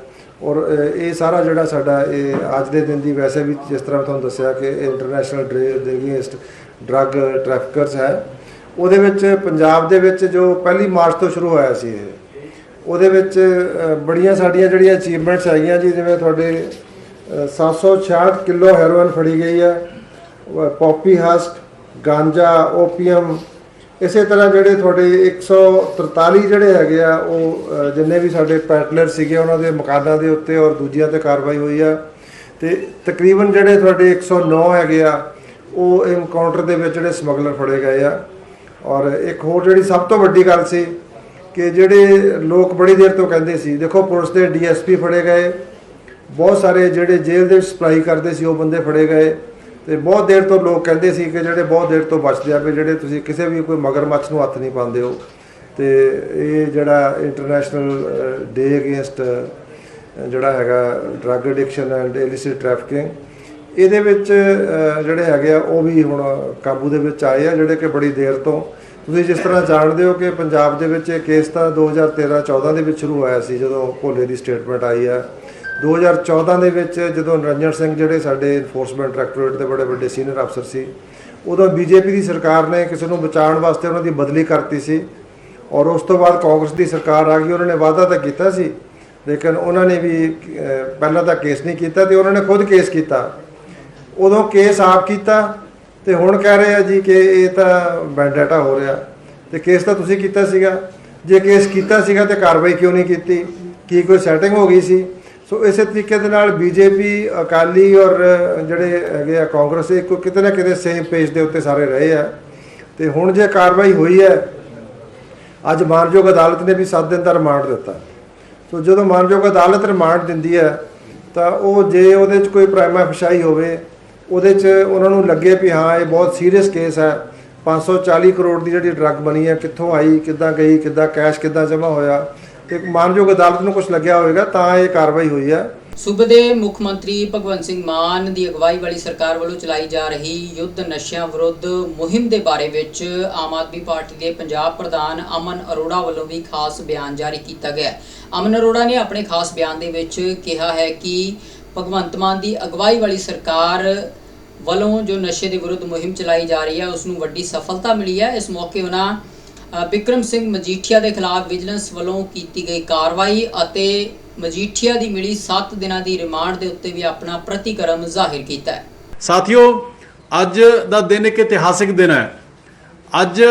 ਔਰ ਇਹ ਸਾਰਾ ਜਿਹੜਾ ਸਾਡਾ ਇਹ ਅੱਜ ਦੇ ਦਿਨ ਦੀ ਵੈਸੇ ਵੀ ਜਿਸ ਤਰ੍ਹਾਂ ਤੁਹਾਨੂੰ ਦੱਸਿਆ ਕਿ ਇੰਟਰਨੈਸ਼ਨਲ ਦੇ ਡਰੱਗ ਟ੍ਰੈਫਿਕਰਸ ਹੈ ਉਹਦੇ ਵਿੱਚ ਪੰਜਾਬ ਦੇ ਵਿੱਚ ਜੋ ਪਹਿਲੀ ਮਾਰਚ ਤੋਂ ਸ਼ੁਰੂ ਹੋਇਆ ਸੀ ਇਹ ਉਹਦੇ ਵਿੱਚ ਬੜੀਆਂ ਸਾਡੀਆਂ ਜਿਹੜੀਆਂ ਅਚੀਵਮੈਂਟਸ ਆਈਆਂ ਜੀ ਜਿਵੇਂ ਤੁਹਾਡੇ 766 ਕਿਲੋ ਹੈਰੋਇਨ ਫੜੀ ਗਈ ਹੈ। ਅ, ਪੌਪੀ ਹਸਕ ਗਾਂਜਾ ਓਪੀਅਮ ਇਸੇ ਤਰ੍ਹਾਂ ਜਿਹੜੇ ਤੁਹਾਡੇ 143 ਜਿਹੜੇ ਹੈਗੇ ਆ ਉਹ ਜਿੰਨੇ ਵੀ ਸਾਡੇ ਪੈਟਲਰ ਸੀਗੇ ਉਹਨਾਂ ਦੇ ਮਕਾਨਾਂ ਦੇ ਉੱਤੇ ਔਰ ਦੂਜਿਆਂ ਤੇ ਕਾਰਵਾਈ ਹੋਈ ਆ। ਤੇ ਤਕਰੀਬਨ ਜਿਹੜੇ ਤੁਹਾਡੇ 109 ਹੈਗੇ ਆ ਉਹ ਇਨਕਾਊਂਟਰ ਦੇ ਵਿੱਚ ਜਿਹੜੇ ਸਮਗਲਰ ਫੜੇ ਗਏ ਆ। ਔਰ ਇੱਕ ਹੋਰ ਜਿਹੜੀ ਸਭ ਤੋਂ ਵੱਡੀ ਗੱਲ ਸੀ ਕਿ ਜਿਹੜੇ ਲੋਕ ਬੜੀ ਦੇਰ ਤੋਂ ਕਹਿੰਦੇ ਸੀ ਦੇਖੋ ਪੁਲਿਸ ਦੇ ਡੀਐਸਪੀ ਫੜੇ ਗਏ ਬਹੁਤ ਸਾਰੇ ਜਿਹੜੇ ਜੇਲ੍ਹ ਦੇ ਸਪਲਾਈ ਕਰਦੇ ਸੀ, ਉਹ ਬੰਦੇ ਫੜੇ ਗਏ। ਤੇ ਬਹੁਤ ਦੇਰ ਤੋਂ ਲੋਕ ਕਹਿੰਦੇ ਸੀ ਕਿ ਜਿਹੜੇ ਬਹੁਤ ਦੇਰ ਤੋਂ ਬਚਦੇ ਆ, ਵੀ ਜਿਹੜੇ ਤੁਸੀਂ ਕਿਸੇ ਵੀ ਕੋਈ ਮਗਰਮੱਛ ਨੂੰ ਹੱਥ ਨਹੀਂ ਪਾਉਂਦੇ ਹੋ ਤੇ ਇਹ ਜਿਹੜਾ ਇੰਟਰਨੈਸ਼ਨਲ ਡੇ ਅਗੇਂਸਟ ਜਿਹੜਾ ਹੈਗਾ drug addiction and illicit trafficking ਇਹਦੇ ਵਿੱਚ ਜਿਹੜੇ ਹੈਗੇ ਆ, ਉਹ ਵੀ ਹੁਣ ਕਾਬੂ ਦੇ ਵਿੱਚ ਆਏ ਆ, ਜਿਹੜੇ ਕਿ ਬੜੀ ਦੇਰ ਤੋਂ। ਤੁਸੀਂ ਜਿਸ ਤਰ੍ਹਾਂ ਜਾਣਦੇ ਹੋ ਕਿ ਪੰਜਾਬ ਦੇ ਵਿੱਚ ਇਹ ਕੇਸ ਤਾਂ 2013-14 ਦੇ ਵਿੱਚ ਸ਼ੁਰੂ ਹੋਇਆ ਸੀ, ਜਦੋਂ ਭੋਲੇ ਦੀ ਸਟੇਟਮੈਂਟ ਆਈ ਆ। 2014 ਦੇ ਵਿੱਚ ਜਦੋਂ ਨਿਰੰਜਨ ਸਿੰਘ ਜਿਹੜੇ ਸਾਡੇ ਇਨਫੋਰਸਮੈਂਟ ਡਾਇਰੈਕਟੋਰੇਟ ਦੇ ਬੜੇ ਵੱਡੇ ਸੀਨੀਅਰ ਅਫਸਰ ਸੀ, ਉਦੋਂ ਬੀਜੇਪੀ ਦੀ ਸਰਕਾਰ ਨੇ ਕਿਸੇ ਨੂੰ ਬਚਾਉਣ ਵਾਸਤੇ ਉਹਨਾਂ ਦੀ ਬਦਲੀ ਕਰਤੀ ਸੀ ਔਰ ਉਸ ਤੋਂ ਬਾਅਦ ਕਾਂਗਰਸ ਦੀ ਸਰਕਾਰ ਆ ਗਈ, ਉਹਨਾਂ ਨੇ ਵਾਅਦਾ ਤਾਂ ਕੀਤਾ ਸੀ, ਲੇਕਿਨ ਉਹਨਾਂ ਨੇ ਵੀ ਪਹਿਲਾਂ ਤਾਂ ਕੇਸ ਨਹੀਂ ਕੀਤਾ ਤੇ ਉਹਨਾਂ ਨੇ ਖੁਦ ਕੇਸ ਕੀਤਾ। ਉਦੋਂ ਕੇਸ ਆਪ ਕੀਤਾ ਤੇ ਹੁਣ ਕਹਿ ਰਹੇ ਆ ਜੀ ਕਿ ਇਹ ਤਾਂ ਵੈਂਡੇਟਾ ਹੋ ਰਿਹਾ ਤੇ ਕੇਸ ਤਾਂ ਤੁਸੀਂ ਕੀਤਾ ਸੀਗਾ। ਜੇ ਕੇਸ ਕੀਤਾ ਸੀਗਾ ਤੇ ਕਾਰਵਾਈ ਕਿਉਂ ਨਹੀਂ ਕੀਤੀ? ਕੀ ਕੋਈ ਸੈਟਿੰਗ ਹੋ ਗਈ ਸੀ? ਸੋ ਇਸੇ ਤਰੀਕੇ ਦੇ ਨਾਲ ਬੀਜੇਪੀ, ਅਕਾਲੀ ਔਰ ਜਿਹੜੇ ਹੈਗੇ ਆ ਕਾਂਗਰਸ, ਇਹ ਕੋਈ ਕਿਤੇ ਨਾ ਕਿਤੇ ਸੇਮ ਪੇਜ ਦੇ ਉੱਤੇ ਸਾਰੇ ਰਹੇ ਆ। ਤੇ ਹੁਣ ਜੇ ਕਾਰਵਾਈ ਹੋਈ ਹੈ, ਅੱਜ ਮਾਨਯੋਗ ਅਦਾਲਤ ਨੇ ਵੀ 7 ਦਿਨ ਦਾ ਰਿਮਾਂਡ ਦਿੱਤਾ। ਸੋ ਜਦੋਂ ਮਾਨਯੋਗ ਅਦਾਲਤ ਰਿਮਾਂਡ ਦਿੰਦੀ ਹੈ, ਤਾਂ ਉਹ ਜੇ ਉਹਦੇ 'ਚ ਕੋਈ ਪ੍ਰਾਈਮਾ ਫਸ਼ਾਈ ਹੋਵੇ, ਉਹਦੇ 'ਚ ਉਹਨਾਂ ਨੂੰ ਲੱਗੇ ਵੀ ਹਾਂ, ਇਹ ਬਹੁਤ ਸੀਰੀਅਸ ਕੇਸ ਹੈ। 540 ਕਰੋੜ ਦੀ ਜਿਹੜੀ ਡਰੱਗ ਬਣੀ ਹੈ, ਕਿੱਥੋਂ ਆਈ, ਕਿੱਦਾਂ ਗਈ, ਕਿੱਦਾਂ ਕੈਸ਼ ਕਿੱਦਾਂ ਜਮ੍ਹਾਂ ਹੋਇਆ ਤੇ ਮਾਨਯੋਗ ਅਦਾਲਤ ਨੂੰ ਕੁਝ ਲੱਗਿਆ ਹੋਵੇਗਾ, ਤਾਂ ਇਹ ਕਾਰਵਾਈ ਹੋਈ ਹੈ।
ਸੂਬੇ ਦੇ ਮੁੱਖ ਮੰਤਰੀ ਭਗਵੰਤ ਸਿੰਘ ਮਾਨ ਦੀ ਅਗਵਾਈ ਵਾਲੀ ਸਰਕਾਰ ਵੱਲੋਂ ਚਲਾਈ ਜਾ ਰਹੀ ਯੁੱਧ ਨਸ਼ਿਆਂ ਵਿਰੁੱਧ ਮੁਹਿੰਮ ਦੇ ਬਾਰੇ ਵਿੱਚ ਆਮ ਆਦਮੀ ਪਾਰਟੀ ਦੇ ਪੰਜਾਬ ਪ੍ਰਧਾਨ ਅਮਨ ਅਰੋੜਾ ਵੱਲੋਂ ਵੀ ਖਾਸ ਬਿਆਨ ਜਾਰੀ ਕੀਤਾ ਗਿਆ। ਅਮਨ ਅਰੋੜਾ ਨੇ ਆਪਣੇ ਖਾਸ ਬਿਆਨ ਦੇ ਵਿੱਚ ਕਿਹਾ ਹੈ ਕਿ ਭਗਵੰਤ ਮਾਨ ਦੀ ਅਗਵਾਈ ਵਾਲੀ ਸਰਕਾਰ ਵੱਲੋਂ ਜੋ ਨਸ਼ੇ ਦੇ ਵਿਰੁੱਧ ਮੁਹਿੰਮ ਚਲਾਈ ਜਾ ਰਹੀ ਹੈ ਉਸ ਨੂੰ ਵੱਡੀ ਸਫਲਤਾ ਮਿਲੀ ਹੈ। ਇਸ ਮੌਕੇ ਉਹਨਾਂ ਅ, ਬਿਕਰਮ ਸਿੰਘ ਮਜੀਠੀਆ ਦੇ ਖਿਲਾਫ ਵਿਜੀਲੈਂਸ ਵੱਲੋਂ ਕੀਤੀ ਗਈ ਕਾਰਵਾਈ ਅਤੇ ਮਜੀਠੀਆ ਦੀ ਮਿਲੀ 7 ਦਿਨਾਂ ਦੀ ਰਿਮਾਂਡ ਦੇ ਉੱਤੇ ਵੀ ਆਪਣਾ ਪ੍ਰਤੀਕਰਮ ਜ਼ਾਹਿਰ ਕੀਤਾ ਹੈ।
ਸਾਥੀਓ ਅੱਜ ਦਾ ਦਿਨ ਇੱਕ ਇਤਿਹਾਸਿਕ ਦਿਨ ਹੈ। ਅੱਜ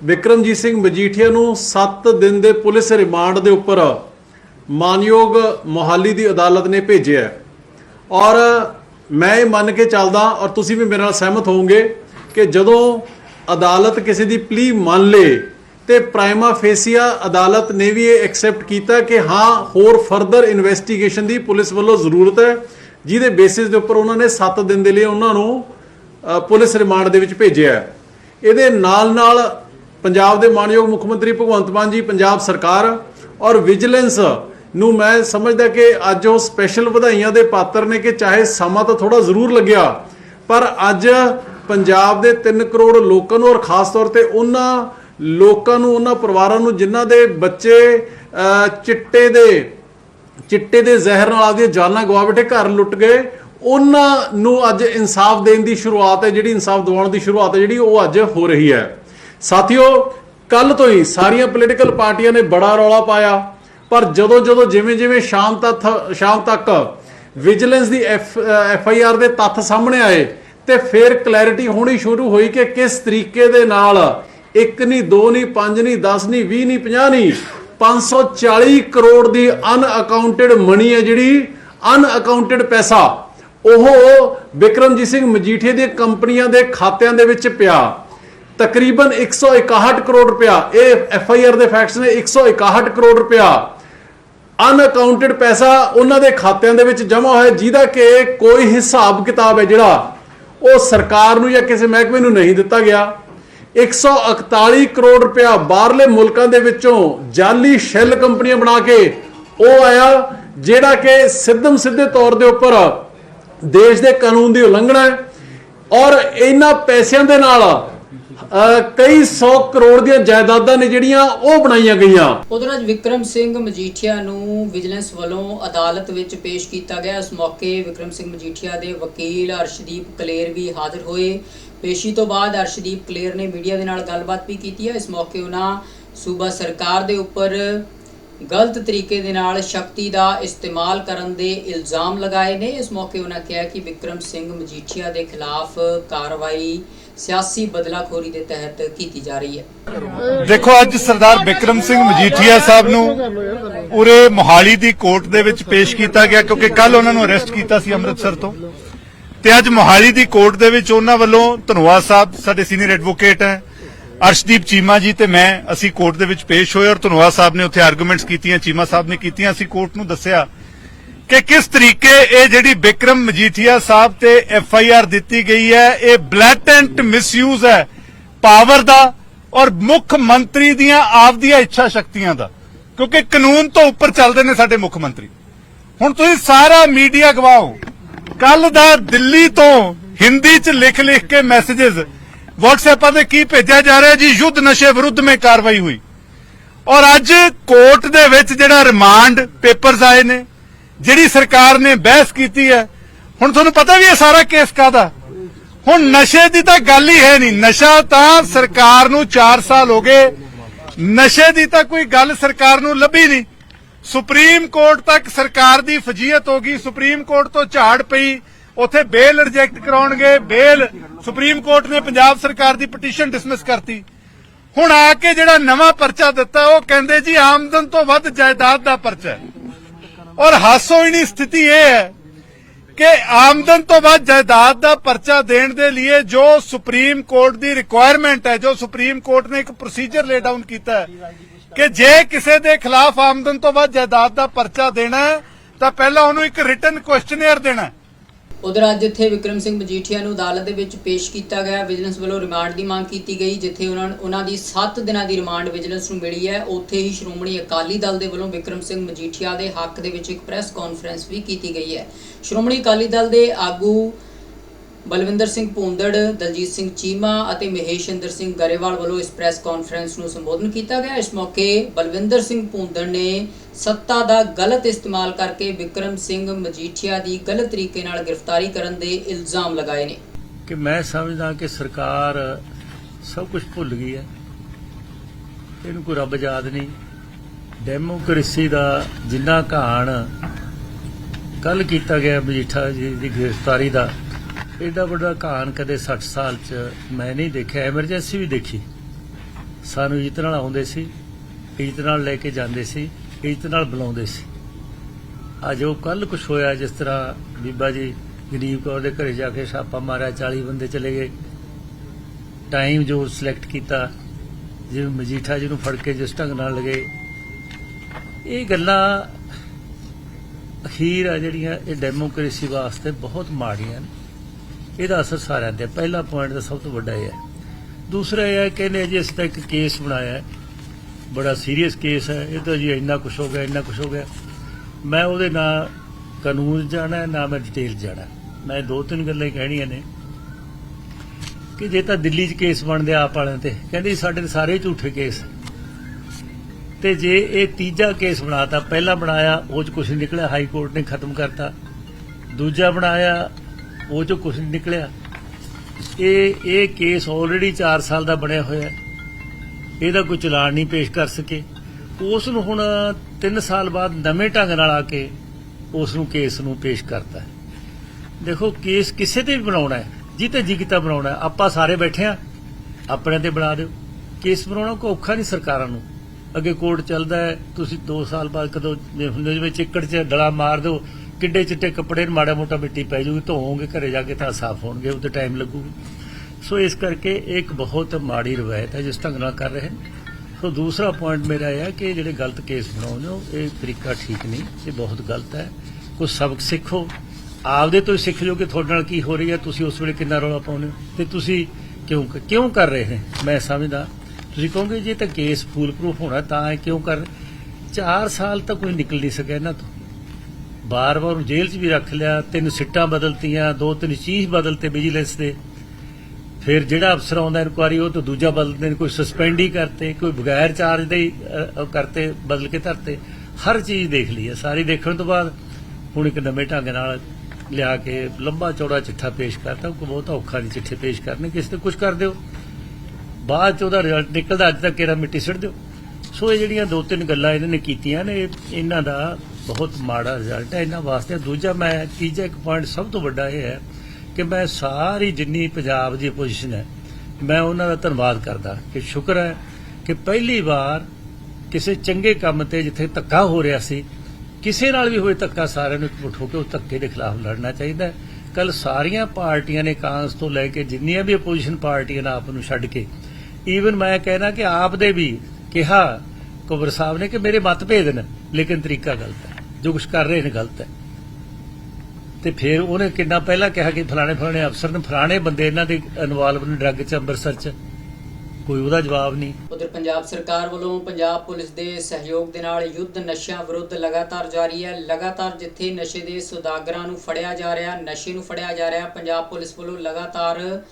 ਵਿਕਰਮਜੀਤ ਸਿੰਘ ਮਜੀਠੀਆ ਨੂੰ 7 ਦਿਨ ਦੇ ਪੁਲਿਸ ਰਿਮਾਂਡ ਦੇ ਉੱਪਰ ਮਾਨਯੋਗ ਮੋਹਾਲੀ ਦੀ ਅਦਾਲਤ ਨੇ ਭੇਜਿਆ ਔਰ ਮੈਂ ਇਹ ਮੰਨ ਕੇ ਚੱਲਦਾ ਔਰ ਤੁਸੀਂ ਵੀ ਮੇਰੇ ਨਾਲ ਸਹਿਮਤ ਹੋਵੋਗੇ ਕਿ ਜਦੋਂ ਅਦਾਲਤ ਕਿਸੇ ਦੀ ਪਲੀ ਮੰਨ ਲੇ ਤੇ ਪ੍ਰਾਈਮਾ ਫੇਸੀਆ ਅਦਾਲਤ ਨੇ ਵੀ ਇਹ ਐਕਸੈਪਟ ਕੀਤਾ ਕਿ ਹਾਂ, ਹੋਰ ਫਰਦਰ ਇਨਵੈਸਟੀਗੇਸ਼ਨ ਦੀ ਪੁਲਿਸ ਵੱਲੋਂ ਜ਼ਰੂਰਤ ਹੈ, ਜਿਹਦੇ ਬੇਸਿਸ ਦੇ ਉੱਪਰ ਉਹਨਾਂ ਨੇ 7 ਦਿਨ ਦੇ ਲਈ ਉਹਨਾਂ ਨੂੰ ਪੁਲਿਸ ਰਿਮਾਂਡ ਦੇ ਵਿੱਚ ਭੇਜਿਆ ਇਹਦੇ ਨਾਲ ਨਾਲ ਪੰਜਾਬ ਦੇ ਮਾਨਯੋਗ ਮੁੱਖ ਮੰਤਰੀ ਭਗਵੰਤ ਮਾਨ ਜੀ, ਪੰਜਾਬ ਸਰਕਾਰ ਔਰ ਵਿਜੀਲੈਂਸ ਨੂੰ ਮੈਂ ਸਮਝਦਾ ਕਿ ਅੱਜ ਉਹ ਸਪੈਸ਼ਲ ਵਧਾਈਆਂ ਦੇ ਪਾਤਰ ਨੇ ਕਿ ਚਾਹੇ ਸਮਾਂ ਤਾਂ ਥੋੜਾ ਜ਼ਰੂਰ ਲੱਗਿਆ, ਪਰ ਅੱਜ ਪੰਜਾਬ ਦੇ 3 ਕਰੋੜ ਲੋਕਾਂ ਨੂੰ ਔਰ ਖਾਸ ਤੌਰ ਤੇ ਉਹਨਾਂ ਲੋਕਾਂ ਨੂੰ, ਉਹਨਾਂ ਪਰਿਵਾਰਾਂ ਨੂੰ, ਜਿਨ੍ਹਾਂ ਦੇ ਬੱਚੇ ਚਿੱਟੇ ਦੇ ਚਿੱਟੇ ਦੇ ਜ਼ਹਿਰ ਨਾਲ ਆਪਦੀਆਂ ਜਾਨਾਂ ਗਵਾ ਬੈਠੇ, ਘਰ ਲੁੱਟ ਗਏ, ਉਹਨਾਂ ਨੂੰ ਅੱਜ ਇਨਸਾਫ ਦੇਣ ਦੀ ਸ਼ੁਰੂਆਤ ਹੈ, ਜਿਹੜੀ ਇਨਸਾਫ ਦਿਵਾਉਣ ਦੀ ਸ਼ੁਰੂਆਤ ਹੈ, ਜਿਹੜੀ ਉਹ ਅੱਜ ਹੋ ਰਹੀ ਹੈ। ਸਾਥੀਓ, ਕੱਲ ਤੋਂ ਹੀ ਸਾਰੀਆਂ ਪੋਲੀਟੀਕਲ ਪਾਰਟੀਆਂ ਨੇ ਬੜਾ ਰੌਲਾ ਪਾਇਆ, ਪਰ ਜਦੋਂ ਜਦੋਂ, ਜਿਵੇਂ ਜਿਵੇਂ ਸ਼ਾਮ ਤੱਕ ਸ਼ਾਮ ਤੱਕ ਵਿਜੀਲੈਂਸ ਦੀ ਐਫ ਆਈ ਆਰ ਦੇ ਤੱਥ ਸਾਹਮਣੇ ਆਏ ਤੇ ਫਿਰ ਕਲੈਰਿਟੀ ਹੋਣੀ ਸ਼ੁਰੂ ਹੋਈ ਕਿ ਕਿਸ ਤਰੀਕੇ ਦੇ ਨਾਲ ਇੱਕ ਨਹੀਂ ਦੋ ਨਹੀਂ ਪੰਜ ਨਹੀਂ 10 ਨਹੀਂ 20 ਨਹੀਂ 50 ਨਹੀਂ 540 ਕਰੋੜ ਦੀ ਅਨਅਕਾਊਂਟਡ ਮਨੀ ਹੈ ਜਿਹੜੀ ਅਨਅਕਾਊਂਟਡ ਪੈਸਾ। ਉਹ ਵਿਕਰਮਜੀਤ ਸਿੰਘ ਮਜੀਠੀਆ ਦੀਆਂ ਕੰਪਨੀਆਂ ਦੇ ਖਾਤਿਆਂ ਦੇ ਵਿੱਚ ਪਿਆ। ਤਕਰੀਬਨ 161 ਕਰੋੜ ਰੁਪਇਆ। ਇਹ ਐਫ ਆਈ ਆਰ ਦੇ ਫੈਕਟਸ ਨੇ 161 ਕਰੋੜ ਰੁਪਇਆ। ਅਨਅਕਾਊਂਟਡ ਪੈਸਾ ਉਹਨਾਂ ਦੇ ਖਾਤਿਆਂ ਦੇ ਵਿੱਚ ਜਮ੍ਹਾਂ ਹੋਇਆ, ਜਿਹਦਾ ਕਿ ਕੋਈ ਹਿਸਾਬ ਕਿਤਾਬ ਹੈ ਜਿਹੜਾ ਉਹ ਸਰਕਾਰ ਨੂੰ ਜਾਂ ਕਿਸੇ ਮਹਿਕਮੇ ਨੂੰ ਨਹੀਂ ਦਿੱਤਾ ਗਿਆ। 141 ਕਰੋੜ ਰੁਪਇਆ ਬਾਹਰਲੇ ਮੁਲਕਾਂ ਦੇ ਵਿੱਚੋਂ ਜਾਲੀ ਸ਼ੈਲ ਕੰਪਨੀਆਂ ਬਣਾ ਕੇ ਉਹ ਆਇਆ, ਜਿਹੜਾ ਕਿ ਸਿੱਧਮ ਸਿੱਧੇ ਤੌਰ ਦੇ ਉੱਪਰ ਦੇਸ਼ ਦੇ ਕਾਨੂੰਨ ਦੀ ਉਲੰਘਣਾ ਹੈ ਔਰ ਇਹਨਾਂ ਪੈਸਿਆਂ ਦੇ ਨਾਲ ਕਈ 100 ਕਰੋੜ ਦੀਆਂ ਜਾਇਦਾਦਾਂ ਨੇ ਜਿਹੜੀਆਂ ਉਹ ਬਣਾਈਆਂ ਗਈਆਂ।
ਉਧਰ ਅੱਜ ਵਿਕਰਮ ਸਿੰਘ ਮਜੀਠੀਆ ਨੂੰ ਵਿਜੀਲੈਂਸ ਵੱਲੋਂ ਅਦਾਲਤ ਵਿੱਚ ਪੇਸ਼ ਕੀਤਾ ਗਿਆ। ਇਸ ਮੌਕੇ ਵਿਕਰਮ ਸਿੰਘ ਮਜੀਠੀਆ ਦੇ ਵਕੀਲ ਅਰਸ਼ਦੀਪ ਕਲੇਰ ਵੀ ਹਾਜ਼ਰ ਹੋਏ। ਪੇਸ਼ੀ ਤੋਂ ਬਾਅਦ ਅਰਸ਼ਦੀਪ ਕਲੇਰ ਨੇ ਮੀਡੀਆ ਦੇ ਨਾਲ ਗੱਲਬਾਤ ਵੀ ਕੀਤੀ ਹੈ। ਇਸ ਮੌਕੇ ਉਹਨਾਂ ਸੂਬਾ ਸਰਕਾਰ ਦੇ ਉੱਪਰ ਗਲਤ ਤਰੀਕੇ ਦੇ ਨਾਲ ਸ਼ਕਤੀ ਦਾ ਇਸਤੇਮਾਲ ਕਰਨ ਦੇ ਇਲਜ਼ਾਮ ਲਗਾਏ ਨੇ। ਇਸ ਮੌਕੇ ਉਹਨਾਂ ਕਿਹਾ ਕਿ ਵਿਕਰਮ ਸਿੰਘ ਮਜੀਠੀਆ ਦੇ ਖਿਲਾਫ ਕਾਰਵਾਈ ਸਿਆਸੀ ਬਦਲਾਖੋਰੀ ਦੇ ਤਹਿਤ ਕੀਤੀ ਜਾ ਰਹੀ ਹੈ।
ਦੇਖੋ, ਅੱਜ ਸਰਦਾਰ ਬਿਕਰਮ ਸਿੰਘ ਮਜੀਠੀਆ ਸਾਹਿਬ ਨੂੰ ਉਰੇ ਮੋਹਾਲੀ ਦੀ ਕੋਰਟ ਦੇ ਵਿੱਚ ਪੇਸ਼ ਕੀਤਾ ਗਿਆ ਕਿਉਂਕਿ ਕੱਲ ਉਹਨਾਂ ਨੂੰ ਅਰੈਸਟ ਕੀਤਾ ਸੀ ਅੰਮ੍ਰਿਤਸਰ ਤੋਂ। ਤੇ ਅੱਜ ਮੋਹਾਲੀ ਦੀ ਕੋਰਟ ਦੇ ਵਿੱਚ ਉਹਨਾਂ ਵੱਲੋਂ ਧਨਵਾ ਸਾਹਿਬ, ਸਾਡੇ ਸੀਨੀਅਰ ਐਡਵੋਕੇਟ ਹੈ, ਅਰਸ਼ਦੀਪ ਚੀਮਾ ਜੀ ਤੇ ਮੈਂ ਅਸੀਂ ਕੋਰਟ ਦੇ ਵਿੱਚ ਪੇਸ਼ ਹੋਏ ਔਰ ਧਨਵਾ ਸਾਹਿਬ ਨੇ ਉੱਥੇ ਆਰਗੂਮੈਂਟਸ ਕੀਤੀਆਂ, ਚੀਮਾ ਸਾਹਿਬ ਨੇ ਕੀਤੀਆਂ, ਅਸੀਂ ਕੋਰਟ ਨੂੰ ਦੱਸਿਆ ਕਿ ਕਿਸ ਤਰੀਕੇ ਇਹ ਜਿਹੜੀ ਬਿਕਰਮ ਮਜੀਠੀਆ ਸਾਹਿਬ ਤੇ ਐਫ ਆਈ ਆਰ ਦਿੱਤੀ ਗਈ ਹੈ, ਇਹ ਬਲੈਟੈਂਟ ਮਿਸਯੂਜ਼ ਹੈ ਪਾਵਰ ਦਾ ਔਰ ਮੁੱਖ ਮੰਤਰੀ ਦੀਆਂ ਆਪਦੀਆਂ ਇੱਛਾ ਸ਼ਕਤੀਆਂ ਦਾ। ਕਿਉਂਕਿ ਕਾਨੂੰਨ ਤੋਂ ਉੱਪਰ ਚੱਲਦੇ ਨੇ ਸਾਡੇ ਮੁੱਖ ਮੰਤਰੀ। ਹੁਣ ਤੁਸੀਂ ਸਾਰਾ ਮੀਡੀਆ ਗਵਾਓ। ਕੱਲ ਦਾ ਦਿੱਲੀ ਤੋਂ ਹਿੰਦੀ ਚ ਲਿਖ ਲਿਖ ਕੇ ਮੈਸੇजेस WhatsApp ਤੇ ਕੀ ਭੇਜਿਆ ਜਾ ਰਿਹਾ ਜੀ? ਯੁੱਧ ਨਸ਼ੇ ਵਿਰੁੱਧ ਮੇ ਕਾਰਵਾਈ ਹੋਈ। ਔਰ ਅੱਜ ਕੋਰਟ ਦੇ ਵਿੱਚ ਜਿਹੜਾ ਰਿਮਾਂਡ ਪੇਪਰਸ ਆਏ ਨੇ ਜਿਹੜੀ ਸਰਕਾਰ ਨੇ ਬਹਿਸ ਕੀਤੀ ਹੈ, ਹੁਣ ਤੁਹਾਨੂੰ ਪਤਾ ਵੀ ਇਹ ਸਾਰਾ ਕੇਸ ਕਾਦਾ ਹੁਣ ਨਸ਼ੇ ਦੀ ਤਾਂ ਗੱਲ ਹੀ ਹੈ ਨਹੀਂ। ਨਸ਼ਾ ਤਾਂ ਸਰਕਾਰ ਨੂੰ 4 ਸਾਲ ਹੋ ਗਏ। ਨਸ਼ੇ ਦੀ ਤਾਂ ਕੋਈ ਗੱਲ ਸਰਕਾਰ ਨੂੰ ਲੱਭੀ ਨਹੀਂ। ਸੁਪਰੀਮ ਕੋਰਟ ਤੱਕ ਸਰਕਾਰ ਦੀ ਫਜੀਅਤ ਹੋ ਗਈ। ਸੁਪਰੀਮ ਕੋਰਟ ਤੋਂ ਝਾੜ ਪਈ। ਉੱਥੇ ਬੇਲ ਰਿਜੈਕਟ ਕਰਾਉਣਗੇ। ਬੇਲ ਸੁਪਰੀਮ ਕੋਰਟ ਨੇ ਪੰਜਾਬ ਸਰਕਾਰ ਦੀ ਪਟੀਸ਼ਨ ਡਿਸਮਿਸ ਕਰਤੀ। ਹੁਣ ਆ ਕੇ ਜਿਹੜਾ ਨਵਾਂ ਪਰਚਾ ਦਿੱਤਾ, ਉਹ ਕਹਿੰਦੇ ਜੀ ਆਮਦਨ ਤੋਂ ਵੱਧ ਜਾਇਦਾਦ ਦਾ ਪਰਚਾ ਔਰ ਹਾਸੋਹੀਣੀ ਸਥਿਤੀ ਇਹ ਹੈ ਕਿ ਆਮਦਨ ਤੋਂ ਬਾਅਦ ਜਾਇਦਾਦ ਦਾ ਪਰਚਾ ਦੇਣ ਦੇ ਲਈ ਜੋ ਸੁਪਰੀਮ ਕੋਰਟ ਦੀ ਰਿਕੁਆਇਰਮੈਂਟ ਹੈ, ਜੋ ਸੁਪਰੀਮ ਕੋਰਟ ਨੇ ਇੱਕ ਪ੍ਰੋਸੀਜਰ ਲੇ ਡਾਊਨ ਕੀਤਾ ਹੈ ਕਿ ਜੇ ਕਿਸੇ ਦੇ ਖਿਲਾਫ ਆਮਦਨ ਤੋਂ ਬਾਅਦ ਜਾਇਦਾਦ ਦਾ ਪਰਚਾ ਦੇਣਾ ਤਾਂ ਪਹਿਲਾਂ ਉਹਨੂੰ ਇੱਕ ਰਿਟਨ ਕੁਐਸਚਨੇਅਰ ਦੇਣਾ
ਉਧਰ ਅੱਜ ਇੱਥੇ ਵਿਕਰਮ ਸਿੰਘ ਮਜੀਠੀਆ ਨੂੰ ਅਦਾਲਤ ਦੇ ਵਿੱਚ ਪੇਸ਼ ਕੀਤਾ ਗਿਆ। ਵਿਜੀਲੈਂਸ ਵੱਲੋਂ ਰਿਮਾਂਡ ਦੀ ਮੰਗ ਕੀਤੀ ਗਈ, ਜਿੱਥੇ ਉਹਨਾਂ ਉਹਨਾਂ ਦੀ 7 ਦਿਨਾਂ ਦੀ ਰਿਮਾਂਡ ਵਿਜੀਲੈਂਸ ਨੂੰ ਮਿਲੀ ਹੈ। ਉੱਥੇ ਹੀ ਸ਼੍ਰੋਮਣੀ ਅਕਾਲੀ ਦਲ ਦੇ ਵੱਲੋਂ ਵਿਕਰਮ ਸਿੰਘ ਮਜੀਠੀਆ ਦੇ ਹੱਕ ਦੇ ਵਿੱਚ ਇੱਕ ਪ੍ਰੈਸ ਕਾਨਫਰੰਸ ਵੀ ਕੀਤੀ ਗਈ ਹੈ। ਸ਼੍ਰੋਮਣੀ ਅਕਾਲੀ ਦਲ ਦੇ ਆਗੂ ਬਲਵਿੰਦਰ ਸਿੰਘ ਭੂੰਦੜ, ਦਲਜੀਤ ਸਿੰਘ ਚੀਮਾ ਅਤੇ ਮਹੇਸ਼ਿੰਦਰ ਸਿੰਘ ਗਰੇਵਾਲ ਵੱਲੋਂ ਇਸ ਪ੍ਰੈਸ ਕਾਨਫਰੰਸ ਨੂੰ ਸੰਬੋਧਨ ਕੀਤਾ ਗਿਆ। ਇਸ ਮੌਕੇ ਬਲਵਿੰਦਰ ਸਿੰਘ ਭੂੰਦੜ ਨੇ ਸੱਤਾ ਦਾ ਗਲਤ ਇਸਤੇਮਾਲ ਕਰਕੇ ਵਿਕਰਮ ਸਿੰਘ ਮਜੀਠੀਆ ਦੀ ਗਲਤ ਤਰੀਕੇ ਨਾਲ ਗ੍ਰਿਫਤਾਰੀ ਕਰਨ ਦੇ ਇਲਜ਼ਾਮ ਲਗਾਏ ਨੇ।
ਕਿ ਮੈਂ ਸਮਝਦਾ ਕਿ ਸਰਕਾਰ ਸਭ ਕੁਝ ਭੁੱਲ ਗਈ ਹੈ। ਇਹਨੂੰ ਕੋਈ ਰੱਬ ਯਾਦ ਨਹੀਂ। ਡੈਮੋਕ੍ਰੇਸੀ ਦਾ ਜਿੰਨਾ ਘਾਣ ਕੱਲ ਕੀਤਾ ਗਿਆ ਮਜੀਠਾ ਜੀ ਦੀ ਗ੍ਰਿਫਤਾਰੀ ਦਾ ਐਡਾ ਵੱਡਾ ਘਾਣ ਕਦੇ 60 ਸਾਲ ਚ ਮੈਂ ਨਹੀਂ ਦੇਖਿਆ, ਐਮਰਜੈਂਸੀ ਵੀ ਦੇਖੀ। ਸਾਨੂੰ ਇੱਜ਼ਤ ਨਾਲ ਆਉਂਦੇ ਸੀ ਇੱਜ਼ਤ ਨਾਲ ਲੈ ਕੇ ਜਾਂਦੇ ਸੀ। ਇੱਜ਼ਤ ਨਾਲ ਬੁਲਾਉਂਦੇ ਸੀ। ਅੱਜ ਉਹ ਕੱਲ ਕੁਝ ਹੋਇਆ, ਜਿਸ ਤਰ੍ਹਾਂ ਬੀਬਾ ਜੀ ਗਰੀਬ ਕੌਰ ਦੇ ਘਰੇ ਜਾ ਕੇ ਛਾਪਾ ਮਾਰਿਆ 40 ਬੰਦੇ ਚਲੇ ਗਏ। ਟਾਈਮ ਜੋ ਸਿਲੈਕਟ ਕੀਤਾ, ਜਿਵੇਂ ਮਜੀਠਾ ਜੀ ਨੂੰ ਫੜ ਕੇ ਜਿਸ ਢੰਗ ਨਾਲ ਲਗੇ। ਇਹ ਗੱਲਾਂ ਅਖੀਰ ਆ ਜਿਹੜੀਆਂ ਇਹ ਡੈਮੋਕ੍ਰੇਸੀ ਵਾਸਤੇ ਬਹੁਤ ਮਾੜੀਆਂ ਨੇ। ਇਹਦਾ ਅਸਰ ਸਾਰਿਆਂ ਤੇ ਪਹਿਲਾ ਪੁਆਇੰਟ ਦਾ ਸਭ ਤੋਂ ਵੱਡਾ ਇਹ ਹੈ। ਦੂਸਰਾ ਇਹ ਹੈ ਕਿ ਇਹਨੇ ਜੀ ਅਸੀਂ ਤਾਂ ਇੱਕ ਕੇਸ ਬਣਾਇਆ ਹੈ। ਬੜਾ ਸੀਰੀਅਸ ਕੇਸ ਹੈ। ਇਹ ਤਾਂ ਜੀ ਇੰਨਾ ਕੁਝ ਹੋ ਗਿਆ, ਇੰਨਾ ਕੁਝ ਹੋ ਗਿਆ। ਮੈਂ ਉਹਦੇ ਨਾਲ ਕਾਨੂੰਨ 'ਚ ਜਾਣਾ ਨਾ ਮੈਂ ਡਿਟੇਲ 'ਚ ਜਾਣਾ ਮੈਂ ਦੋ ਤਿੰਨ ਗੱਲਾਂ ਕਹਿਣੀਆਂ ਨੇ ਕਿ ਜੇ ਤਾਂ ਦਿੱਲੀ 'ਚ ਕੇਸ ਬਣਦੇ ਆਪ ਵਾਲਿਆਂ ਤੇ, ਕਹਿੰਦੇ ਸਾਡੇ ਸਾਰੇ ਝੂਠੇ ਕੇਸ ਤੇ ਜੇ ਇਹ ਤੀਜਾ ਕੇਸ ਬਣਾਤਾ, ਪਹਿਲਾ ਬਣਾਇਆ, ਉਹ 'ਚ ਕੁਝ ਨਹੀਂ ਨਿਕਲਿਆ ਹਾਈ ਕੋਰਟ ਨੇ ਖਤਮ ਕਰਤਾ। ਦੂਜਾ ਬਣਾਇਆ, ਉਹ 'ਚ ਕੁਝ ਨਹੀਂ ਨਿਕਲਿਆ। ਇਹ ਇਹ ਕੇਸ ਆਲਰੇਡੀ 4 ਸਾਲ ਦਾ ਬਣਿਆ ਹੋਇਆ ਹੈ। ਇਹਦਾ ਕੋਈ ਚਲਾਨ ਨਹੀਂ ਪੇਸ਼ ਕਰ ਸਕੇ। ਉਸ ਨੂੰ ਹੁਣ 3 ਸਾਲ ਬਾਅਦ ਨਵੇਂ ਢੰਗ ਨਾਲ ਆ ਕੇ ਉਸ ਨੂੰ ਕੇਸ ਨੂੰ ਪੇਸ਼ ਕਰਤਾ ਹੈ। ਦੇਖੋ, ਕੇਸ ਕਿਸੇ ਤੇ ਵੀ ਬਣਾਉਣਾ ਹੈ, ਜਿੱਤੇ ਜੀ ਕੀਤਾ ਬਣਾਉਣਾ ਹੈ। ਆਪਾਂ ਸਾਰੇ ਬੈਠੇ ਆ ਆਪਣੇ ਤੇ ਬਣਾ ਦਿਓ। ਕੇਸ ਬਣਾਉਣਾ ਕੋਈ ਔਖਾ ਨਹੀਂ ਸਰਕਾਰਾਂ ਨੂੰ। ਅੱਗੇ ਕੋਰਟ ਚੱਲਦਾ ਹੈ, ਤੁਸੀਂ 2 ਸਾਲ ਬਾਅਦ ਕਦੋਂ ਹੁੰਦੇ ਜਿਵੇਂ ਚਿੱਕੜ 'ਚ ਡਲਾ ਮਾਰ ਦਿਓ, ਕਿੱਡੇ ਚਿੱਟੇ ਕੱਪੜੇ ਮਾੜਾ ਮੋਟਾ ਮਿੱਟੀ ਪੈ ਜੂਗੀ ਧੋਵੋਗੇ, ਘਰੇ ਜਾ ਕੇ ਤਾਂ ਸਾਫ਼ ਹੋਣਗੇ ਉਹਦੇ ਟਾਈਮ ਲੱਗੂਗੀ। ਸੋ ਇਸ ਕਰਕੇ ਇਹ ਇੱਕ ਬਹੁਤ ਮਾੜੀ ਰਵਾਇਤ ਹੈ ਜਿਸ ਢੰਗ ਨਾਲ ਕਰ ਰਹੇ ਨੇ। ਸੋ ਦੂਸਰਾ ਪੁਆਇੰਟ ਮੇਰਾ ਇਹ ਹੈ ਕਿ ਜਿਹੜੇ ਗਲਤ ਕੇਸ ਬਣਾਉਂਦੇ ਹੋ, ਇਹ ਤਰੀਕਾ ਠੀਕ ਨਹੀਂ, ਇਹ ਬਹੁਤ ਗਲਤ ਹੈ। ਕੁਝ ਸਬਕ ਸਿੱਖੋ। ਆਪਦੇ ਤੋਂ ਹੀ ਸਿੱਖ ਲਿਓ ਕਿ ਤੁਹਾਡੇ ਨਾਲ ਕੀ ਹੋ ਰਹੀ ਹੈ, ਤੁਸੀਂ ਉਸ ਵੇਲੇ ਕਿੰਨਾ ਰੌਲਾ ਪਾਉਂਦੇ ਹੋ ਤੇ ਤੁਸੀਂ ਕਿਉਂ ਕਿਉਂ ਕਰ ਰਹੇ ਨੇ? ਮੈਂ ਸਮਝਦਾ। ਤੁਸੀਂ ਕਹੋਗੇ ਜੇ ਤਾਂ ਕੇਸ ਫੂਲ ਪ੍ਰੂਫ ਹੋਣਾ, ਤਾਂ ਇਹ ਕਿਉਂ ਕਰ 4 ਸਾਲ ਤਾਂ ਕੋਈ ਨਿਕਲ ਨਹੀਂ ਸਕਿਆ ਇਹਨਾਂ ਤੋਂ। ਬਾਰ-ਬਾਰ ਉਹਨੂੰ ਜੇਲ੍ਹ 'ਚ ਵੀ ਰੱਖ ਲਿਆ, ਤਿੰਨ ਸਿੱਟਾਂ ਬਦਲਤੀਆਂ ਦੋ ਤਿੰਨ ਚੀਜ਼ ਬਦਲਤੇ ਵਿਜੀਲੈਂਸ ਦੇ। ਫਿਰ ਜਿਹੜਾ ਅਫਸਰ ਆਉਂਦਾ ਇਨਕੁਆਰੀ, ਉਹ ਤੋਂ ਦੂਜਾ ਬਦਲਦੇ ਨੇ, ਕੋਈ ਸਸਪੈਂਡ ਹੀ ਕਰਤੇ, ਕੋਈ ਬਗੈਰ ਚਾਰਜ ਦੇ ਹੀ ਕਰਤੇ, ਬਦਲ ਕੇ ਧਰਤੇ। ਹਰ ਚੀਜ਼ ਦੇਖ ਲਈ ਹੈ, ਸਾਰੀ ਦੇਖਣ ਤੋਂ ਬਾਅਦ ਹੁਣ ਇੱਕ ਨਵੇਂ ਢੰਗ ਨਾਲ ਲਿਆ ਕੇ ਲੰਬਾ ਚੌੜਾ ਚਿੱਠਾ ਪੇਸ਼ ਕਰਤਾ, ਉਹ ਬਹੁਤ ਔਖਾ ਨਹੀਂ ਚਿੱਠੇ ਪੇਸ਼ ਕਰਨੇ, ਕਿਸੇ ਤੇ ਕੁਝ ਕਰ ਦਿਓ। ਬਾਅਦ ਚ ਉਹਦਾ ਰਿਜ਼ਲਟ ਨਿਕਲਦਾ, ਅੱਜ ਤੱਕ ਕਿਹੜਾ ਮਿੱਟੀ ਸਿੱਟ ਦਿਓ। ਸੋ ਇਹ ਜਿਹੜੀਆਂ ਦੋ ਤਿੰਨ ਗੱਲਾਂ ਇਹਨਾਂ ਨੇ ਕੀਤੀਆਂ ਨੇ, ਇਹਨਾਂ ਦਾ ਬਹੁਤ ਮਾੜਾ ਰਿਜ਼ਲਟ ਹੈ, ਇਹਨਾਂ ਵਾਸਤੇ ਦੂਜਾ ਮੈਂ ਤੀਜਾ ਇੱਕ ਪੁਆਇੰਟ ਸਭ ਤੋਂ ਵੱਡਾ ਇਹ ਹੈ ਕਿ ਮੈਂ ਸਾਰੀ ਜਿੰਨੀ ਪੰਜਾਬ ਦੀ ਪੋਜੀਸ਼ਨ ਹੈ, ਮੈਂ ਉਹਨਾਂ ਦਾ ਧੰਨਵਾਦ ਕਰਦਾ ਕਿ ਸ਼ੁਕਰ ਹੈ ਕਿ ਪਹਿਲੀ ਵਾਰ ਕਿਸੇ ਚੰਗੇ ਕੰਮ ਤੇ ਜਿੱਥੇ ਧੱਕਾ ਹੋ ਰਿਹਾ ਸੀ, ਕਿਸੇ ਨਾਲ ਵੀ ਹੋਏ ਧੱਕਾ ਸਾਰਿਆਂ ਨੂੰ ਇਕਜੁੱਟ ਹੋ ਕੇ ਉਸ ਧੱਕੇ ਦੇ ਖਿਲਾਫ ਲੜਨਾ ਚਾਹੀਦਾ ਹੈ। ਕੱਲ ਸਾਰੀਆਂ ਪਾਰਟੀਆਂ ਨੇ ਕਾਂਗਰਸ ਤੋਂ ਲੈ ਕੇ ਜਿੰਨੀਆਂ ਵੀ ਆਪੋਜੀਸ਼ਨ ਪਾਰਟੀਆਂ ਨੇ ਆਪ ਨੂੰ ਛੱਡ ਕੇ ਈਵਨ ਮੈਂ ਕਹਿਣਾ ਕਿ ਆਪ ਦੇ ਵੀ ਕਿਹਾ ਕੁਬਰ ਸਾਹਿਬ ਨੇ ਕਿ ਮੇਰੇ ਮਤਭੇਦ ਨੇ, ਲੇਕਿਨ ਤਰੀਕਾ ਗਲਤ ਹੈ, ਜੋ ਕੁਝ ਕਰ ਰਹੇ ਨੇ ਗਲਤ ਹੈ। ਤੇ ਫਿਰ ਉਹਨੇ ਕਿੰਨਾ ਪਹਿਲਾਂ ਕਿਹਾ ਕਿ ਫਲਾਣੇ ਫਲਾਣੇ ਅਫਸਰ ਨੇ, ਫਲਾਣੇ ਬੰਦੇ ਇਹਨਾਂ ਦੇ ਇਨਵੋਲਵ ਨੇ ਡਰੱਗ ਚ, ਅੰਮ੍ਰਿਤਸਰ ਚ। ਕੋਈ ਉਹਦਾ ਜਵਾਬ ਨਹੀਂ।
ਉਧਰ ਪੰਜਾਬ ਸਰਕਾਰ ਵੱਲੋਂ ਪੰਜਾਬ ਪੁਲਿਸ ਦੇ ਸਹਿਯੋਗ ਦੇ ਨਾਲ ਯੁੱਧ ਨਸ਼ਿਆਂ ਵਿਰੁੱਧ ਲਗਾਤਾਰ ਜਾਰੀ ਹੈ। ਲਗਾਤਾਰ ਜਿੱਥੇ ਨਸ਼ੇ ਦੇ ਸੁਦਾਗਰਾਂ ਨੂੰ ਫੜਿਆ ਜਾ ਰਿਹਾ, ਨਸ਼ੇ ਨੂੰ ਫੜਿਆ ਜਾ ਰਿਹਾ, ਪੰਜਾਬ ਪੁਲਿਸ ਵੱਲੋਂ ਲਗਾਤਾਰ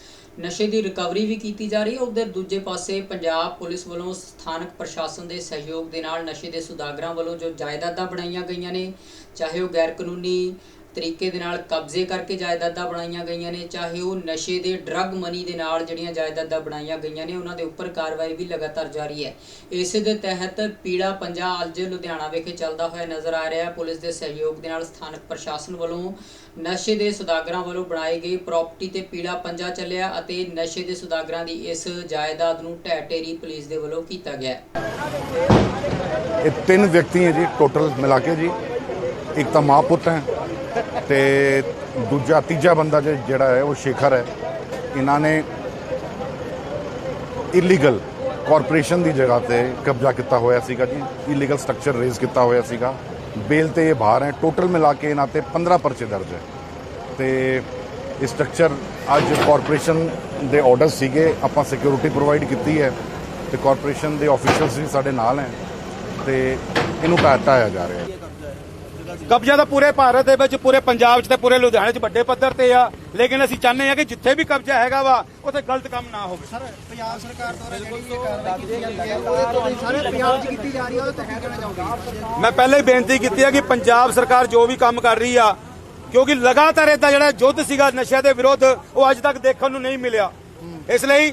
ਨਸ਼ੇ ਦੀ ਰਿਕਵਰੀ ਵੀ ਕੀਤੀ ਜਾ ਰਹੀ ਹੈ। ਉਧਰ ਦੂਜੇ ਪਾਸੇ ਪੰਜਾਬ ਪੁਲਿਸ ਵੱਲੋਂ ਸਥਾਨਕ ਪ੍ਰਸ਼ਾਸਨ ਦੇ ਸਹਿਯੋਗ ਦੇ ਨਾਲ ਨਸ਼ੇ ਦੇ ਸੁਦਾਗਰਾਂ ਵੱਲੋਂ ਜੋ ਜਾਇਦਾਦਾਂ ਬਣਾਈਆਂ ਗਈਆਂ ਨੇ, ਚਾਹੇ ਉਹ ਗੈਰ ਕਾਨੂੰਨੀ ਤਰੀਕੇ ਦੇ ਨਾਲ ਕਬਜ਼ੇ ਕਰਕੇ ਜਾਇਦਾਦਾਂ ਬਣਾਈਆਂ ਗਈਆਂ ਨੇ, ਚਾਹੇ ਉਹ ਨਸ਼ੇ ਦੇ ਡਰੱਗ ਮਨੀ ਦੇ ਨਾਲ ਜਿਹੜੀਆਂ ਜਾਇਦਾਦਾਂ ਬਣਾਈਆਂ ਗਈਆਂ ਨੇ, ਉਹਨਾਂ ਦੇ ਉੱਪਰ ਕਾਰਵਾਈ ਵੀ ਲਗਾਤਾਰ ਜਾਰੀ ਹੈ। ਇਸੇ ਦੇ ਤਹਿਤ ਪੀੜਾ ਪੰਜਾ ਅੱਜ ਲੁਧਿਆਣਾ ਵਿਖੇ ਚੱਲਦਾ ਹੋਇਆ ਨਜ਼ਰ ਆ ਰਿਹਾ ਹੈ। ਪੁਲਿਸ ਦੇ ਸਹਿਯੋਗ ਦੇ ਨਾਲ ਸਥਾਨਕ ਪ੍ਰਸ਼ਾਸਨ ਵੱਲੋਂ ਨਸ਼ੇ ਦੇ ਸੁਦਾਗਰਾਂ ਵੱਲੋਂ ਬਣਾਈ ਗਈ ਪ੍ਰਾਪਰਟੀ ਤੇ ਪੀੜਾ ਪੰਜਾ ਚੱਲਿਆ ਅਤੇ ਨਸ਼ੇ ਦੇ ਸੁਦਾਗਰਾਂ ਦੀ ਇਸ ਜਾਇਦਾਦ ਨੂੰ ਢਹਿ ਢੇਰੀ ਪੁਲਿਸ ਦੇ ਵੱਲੋਂ ਕੀਤਾ ਗਿਆ
ਇਹ ਤਿੰਨ ਵਿਅਕਤੀ ਹੈ ਜੀ ਟੋਟਲ ਮਿਲਾ ਕੇ ਜੀ। ਇੱਕ ਤਾਂ ਮਾਂ ਪੁੱਤ ਹੈ ਤੇ ਦੂਜਾ, ਤੀਜਾ ਬੰਦਾ ਜਿ- ਜਿਹੜਾ ਹੈ, ਉਹ ਸ਼ੇਖਰ ਹੈ। ਇਹਨਾਂ ਨੇ ਇਲੀਗਲ ਕਾਰਪੋਰੇਸ਼ਨ ਦੀ ਜਗ੍ਹਾ ਤੇ ਕਬਜ਼ਾ ਕੀਤਾ ਹੋਇਆ ਸੀਗਾ ਜੀ। ਇਲੀਗਲ ਸਟਰਕਚਰ ਰੇਜ਼ ਕੀਤਾ ਹੋਇਆ ਸੀਗਾ। ਬੇਲ ਤੇ ਇਹ ਬਾਹਰ ਹੈ। ਟੋਟਲ ਮਿਲਾ ਕੇ ਇਹਨਾਂ ਤੇ 15 ਪਰਚੇ ਦਰਜ ਹੈ। ਤੇ ਇਹ ਸਟਰਕਚਰ ਅੱਜ ਕਾਰਪੋਰੇਸ਼ਨ ਦੇ ਆਰਡਰ ਸੀਗੇ। ਆਪਾਂ ਸਿਕਿਉਰਿਟੀ ਪ੍ਰੋਵਾਈਡ ਕੀਤੀ ਹੈ। ਤੇ ਕਾਰਪੋਰੇਸ਼ਨ ਦੇ ਆਫੀਸ਼ੀਅਲਸ ਵੀ ਸਾਡੇ ਨਾਲ ਹੈ। ਤੇ ਇਹਨੂੰ ਢਾਇਆ ਜਾ ਰਿਹਾ ਹੈ।
ਕਬਜ਼ਾ ਤਾਂ ਪੂਰੇ ਭਾਰਤ ਦੇ ਵਿੱਚ ਪੂਰੇ ਪੰਜਾਬ 'ਚ ਤੇ ਪੂਰੇ ਲੁਧਿਆਣੇ 'ਚ ਵੱਡੇ ਪੱਧਰ ਤੇ ਆ। ਲੇਕਿਨ ਅਸੀਂ ਚਾਹੁੰਦੇ ਆ ਕਿ ਜਿੱਥੇ ਵੀ ਕਬਜ਼ਾ ਹੈਗਾ ਵਾ ਉੱਥੇ ਗਲਤ ਕੰਮ ਨਾ ਹੋਵੇ। ਸਰ ਪੰਜਾਬ ਸਰਕਾਰ ਦੁਆਰਾ ਜਿਹੜੀ ਇਹ ਕਾਰਵਾਈ ਕੀਤੀ ਜਾਂਦੀ ਹੈ ਉਹਦੇ ਤੋਂ ਸਾਰੇ ਪੰਜਾਬ 'ਚ ਕੀਤੀ ਜਾ ਰਹੀ ਹੈ ਉਹਦੇ ਤੇ ਕਹਿਣਾ ਚਾਹੁੰਦਾ ਮੈਂ ਪਹਿਲਾਂ ਹੀ ਬੇਨਤੀ ਕੀਤੀ ਹੈ ਕਿ ਪੰਜਾਬ ਸਰਕਾਰ ਜੋ ਵੀ ਕੰਮ ਕਰ ਰਹੀ ਆ ਕਿਉਂਕਿ ਲਗਾਤਾਰ ਇਹਦਾ ਜਿਹੜਾ ਯੁੱਧ ਸੀਗਾ ਨਸ਼ਿਆਂ ਦੇ ਵਿਰੁੱਧ ਉਹ ਅੱਜ ਤੱਕ ਦੇਖਣ ਨੂੰ ਨਹੀਂ ਮਿਲਿਆ। ਇਸ ਲਈ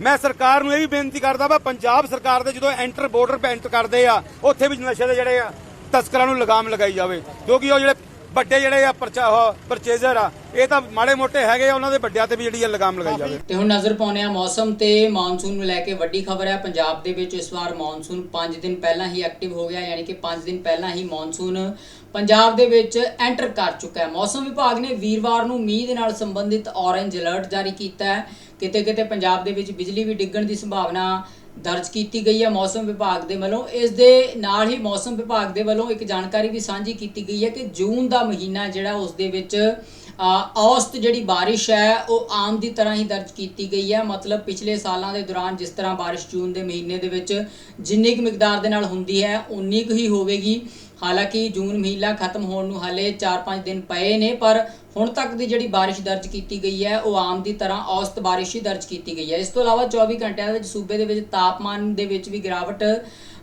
ਮੈਂ ਸਰਕਾਰ ਨੂੰ ਇਹ ਵੀ ਬੇਨਤੀ ਕਰਦਾ ਵਾ ਪੰਜਾਬ ਸਰਕਾਰ ਦੇ ਜਦੋਂ ਐਂਟਰ ਬਾਰਡਰ ਪੇ ਐਂਟਰ ਕਰਦੇ ਆ ਉੱਥੇ ਵੀ ਨਸ਼ੇ ਦੇ ਜਿਹੜੇ ਆ ਤਸਕਰਾਂ ਨੂੰ ਲਗਾਮ ਲਗਾਈ ਜਾਵੇ ਕਿਉਂਕਿ ਉਹ ਜਿਹੜੇ ਵੱਡੇ ਜਿਹੜੇ ਆ ਪਰਚੇਜ਼ਰ ਆ, ਇਹ ਤਾਂ ਮਾੜੇ ਮੋਟੇ ਹੈਗੇ ਆ, ਉਹਨਾਂ ਦੇ ਵੱਡਿਆਂ ਤੇ ਵੀ ਜਿਹੜੀ ਆ ਲਗਾਮ ਲਗਾਈ ਜਾਵੇ।
ਤੇ ਹੁਣ ਨਜ਼ਰ ਪਾਉਂਦੇ ਆ ਮੌਸਮ ਤੇ ਮੌਨਸੂਨ ਨੂੰ ਲੈ ਕੇ ਵੱਡੀ ਖਬਰ ਹੈ ਪੰਜਾਬ ਦੇ ਵਿੱਚ ਇਸ ਵਾਰ ਮੌਨਸੂਨ 5 ਦਿਨ ਪਹਿਲਾਂ ਹੀ ਐਕਟਿਵ ਹੋ ਗਿਆ, ਯਾਨੀ ਕਿ 5 ਦਿਨ ਪਹਿਲਾਂ ਹੀ ਮੌਨਸੂਨ ਪੰਜਾਬ ਦੇ ਵਿੱਚ ਐਂਟਰ ਕਰ ਚੁੱਕਾ ਹੈ। ਮੌਸਮ ਵਿਭਾਗ ਨੇ ਵੀਰਵਾਰ ਨੂੰ ਮੀਂਹ ਦੇ ਨਾਲ ਸੰਬੰਧਿਤ ਔਰੇਂਜ ਅਲਰਟ ਜਾਰੀ ਕੀਤਾ ਹੈ। ਕਿਤੇ ਕਿਤੇ ਪੰਜਾਬ ਦੇ ਵਿੱਚ ਬਿਜਲੀ ਵੀ ਡਿੱਗਣ ਦੀ ਸੰਭਾਵਨਾ ਦਰਜ ਕੀਤੀ ਗਈ ਹੈ ਮੌਸਮ ਵਿਭਾਗ ਦੇ ਵੱਲੋਂ। ਇਸ ਦੇ ਨਾਲ ਹੀ ਮੌਸਮ ਵਿਭਾਗ ਦੇ ਵੱਲੋਂ ਇੱਕ ਜਾਣਕਾਰੀ ਵੀ ਸਾਂਝੀ ਕੀਤੀ ਗਈ ਹੈ ਕਿ ਜੂਨ ਦਾ ਮਹੀਨਾ ਜਿਹੜਾ ਉਸ ਦੇ ਵਿੱਚ ਔਸਤ ਜਿਹੜੀ ਬਾਰਿਸ਼ ਹੈ, ਉਹ ਆਮ ਦੀ ਤਰ੍ਹਾਂ ਹੀ ਦਰਜ ਕੀਤੀ ਗਈ ਹੈ। ਮਤਲਬ ਪਿਛਲੇ ਸਾਲਾਂ ਦੇ ਦੌਰਾਨ ਜਿਸ ਤਰ੍ਹਾਂ ਬਾਰਿਸ਼ ਜੂਨ ਦੇ ਮਹੀਨੇ ਦੇ ਵਿੱਚ ਜਿੰਨੀ ਕੁ ਮਿਕਦਾਰ ਦੇ ਨਾਲ ਹੁੰਦੀ ਹੈ ਉਨੀ ਕੁ ਹੀ ਹੋਵੇਗੀ। ਹਾਲਾਂਕਿ ਜੂਨ ਮਹੀਨਾ ਖਤਮ ਹੋਣ ਨੂੰ ਹਾਲੇ 4-5 ਦਿਨ ਪਏ ਨੇ, ਪਰ ਹੁਣ ਤੱਕ ਦੀ ਜਿਹੜੀ ਬਾਰਿਸ਼ ਦਰਜ ਕੀਤੀ ਗਈ ਹੈ, ਉਹ ਆਮ ਦੀ ਤਰ੍ਹਾਂ ਔਸਤ ਬਾਰਿਸ਼ ਹੀ ਦਰਜ ਕੀਤੀ ਗਈ ਹੈ। ਇਸ ਤੋਂ ਇਲਾਵਾ 24 ਘੰਟਿਆਂ ਦੇ ਵਿੱਚ ਸੂਬੇ ਦੇ ਵਿੱਚ ਤਾਪਮਾਨ ਦੇ ਵਿੱਚ ਵੀ ਗਿਰਾਵਟ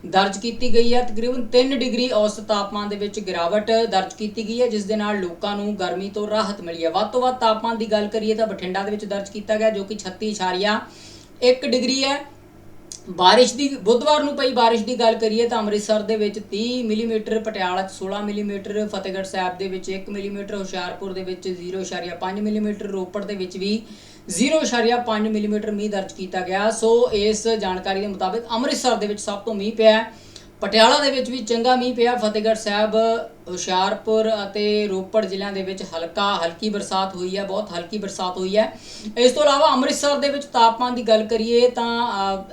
ਦਰਜ ਕੀਤੀ ਗਈ ਹੈ। ਤਕਰੀਬਨ 3 ਡਿਗਰੀ ਔਸਤ ਤਾਪਮਾਨ ਦੇ ਵਿੱਚ ਗਿਰਾਵਟ ਦਰਜ ਕੀਤੀ ਗਈ ਹੈ, ਜਿਸ ਦੇ ਨਾਲ ਲੋਕਾਂ ਨੂੰ ਗਰਮੀ ਤੋਂ ਰਾਹਤ ਮਿਲੀ ਹੈ। ਵੱਧ ਤੋਂ ਵੱਧ ਤਾਪਮਾਨ ਦੀ ਗੱਲ ਕਰੀਏ ਤਾਂ ਬਠਿੰਡਾ ਦੇ ਵਿੱਚ ਦਰਜ ਕੀਤਾ ਗਿਆ, ਜੋ ਕਿ 36.1 ਡਿਗਰੀ ਹੈ। ਬਾਰਿਸ਼ ਦੀ, ਬੁੱਧਵਾਰ ਨੂੰ ਪਈ ਬਾਰਿਸ਼ ਦੀ ਗੱਲ ਕਰੀਏ ਤਾਂ ਅੰਮ੍ਰਿਤਸਰ ਦੇ ਵਿੱਚ 30 ਮਿਲੀਮੀਟਰ, ਪਟਿਆਲਾ 'ਚ 16 ਮਿਲੀਮੀਟਰ, ਫਤਿਹਗੜ੍ਹ ਸਾਹਿਬ ਦੇ ਵਿੱਚ 1 ਮਿਲੀਮੀਟਰ, ਹੁਸ਼ਿਆਰਪੁਰ ਦੇ ਵਿੱਚ 0.5 ਮਿਲੀਮੀਟਰ, ਰੋਪੜ ਦੇ ਵਿੱਚ ਵੀ 0.5 ਮਿਲੀਮੀਟਰ ਮੀਂਹ ਦਰਜ ਕੀਤਾ ਗਿਆ। ਸੋ ਇਸ ਜਾਣਕਾਰੀ ਦੇ ਮੁਤਾਬਿਕ ਅੰਮ੍ਰਿਤਸਰ ਦੇ ਵਿੱਚ ਸਭ ਤੋਂ ਮੀਂਹ ਪਿਆ ਪਟਿਆਲਾ ਦੇ ਵਿੱਚ ਵੀ ਚੰਗਾ ਮੀਂਹ ਪਿਆ। ਫਤਿਹਗੜ੍ਹ ਸਾਹਿਬ, ਹੁਸ਼ਿਆਰਪੁਰ ਅਤੇ ਰੋਪੜ ਜ਼ਿਲ੍ਹਿਆਂ ਦੇ ਵਿੱਚ ਹਲਕਾ, ਹਲਕੀ ਬਰਸਾਤ ਹੋਈ ਹੈ, ਬਹੁਤ ਹਲਕੀ ਬਰਸਾਤ ਹੋਈ ਹੈ। ਇਸ ਤੋਂ ਇਲਾਵਾ ਅੰਮ੍ਰਿਤਸਰ ਦੇ ਵਿੱਚ ਤਾਪਮਾਨ ਦੀ ਗੱਲ ਕਰੀਏ ਤਾਂ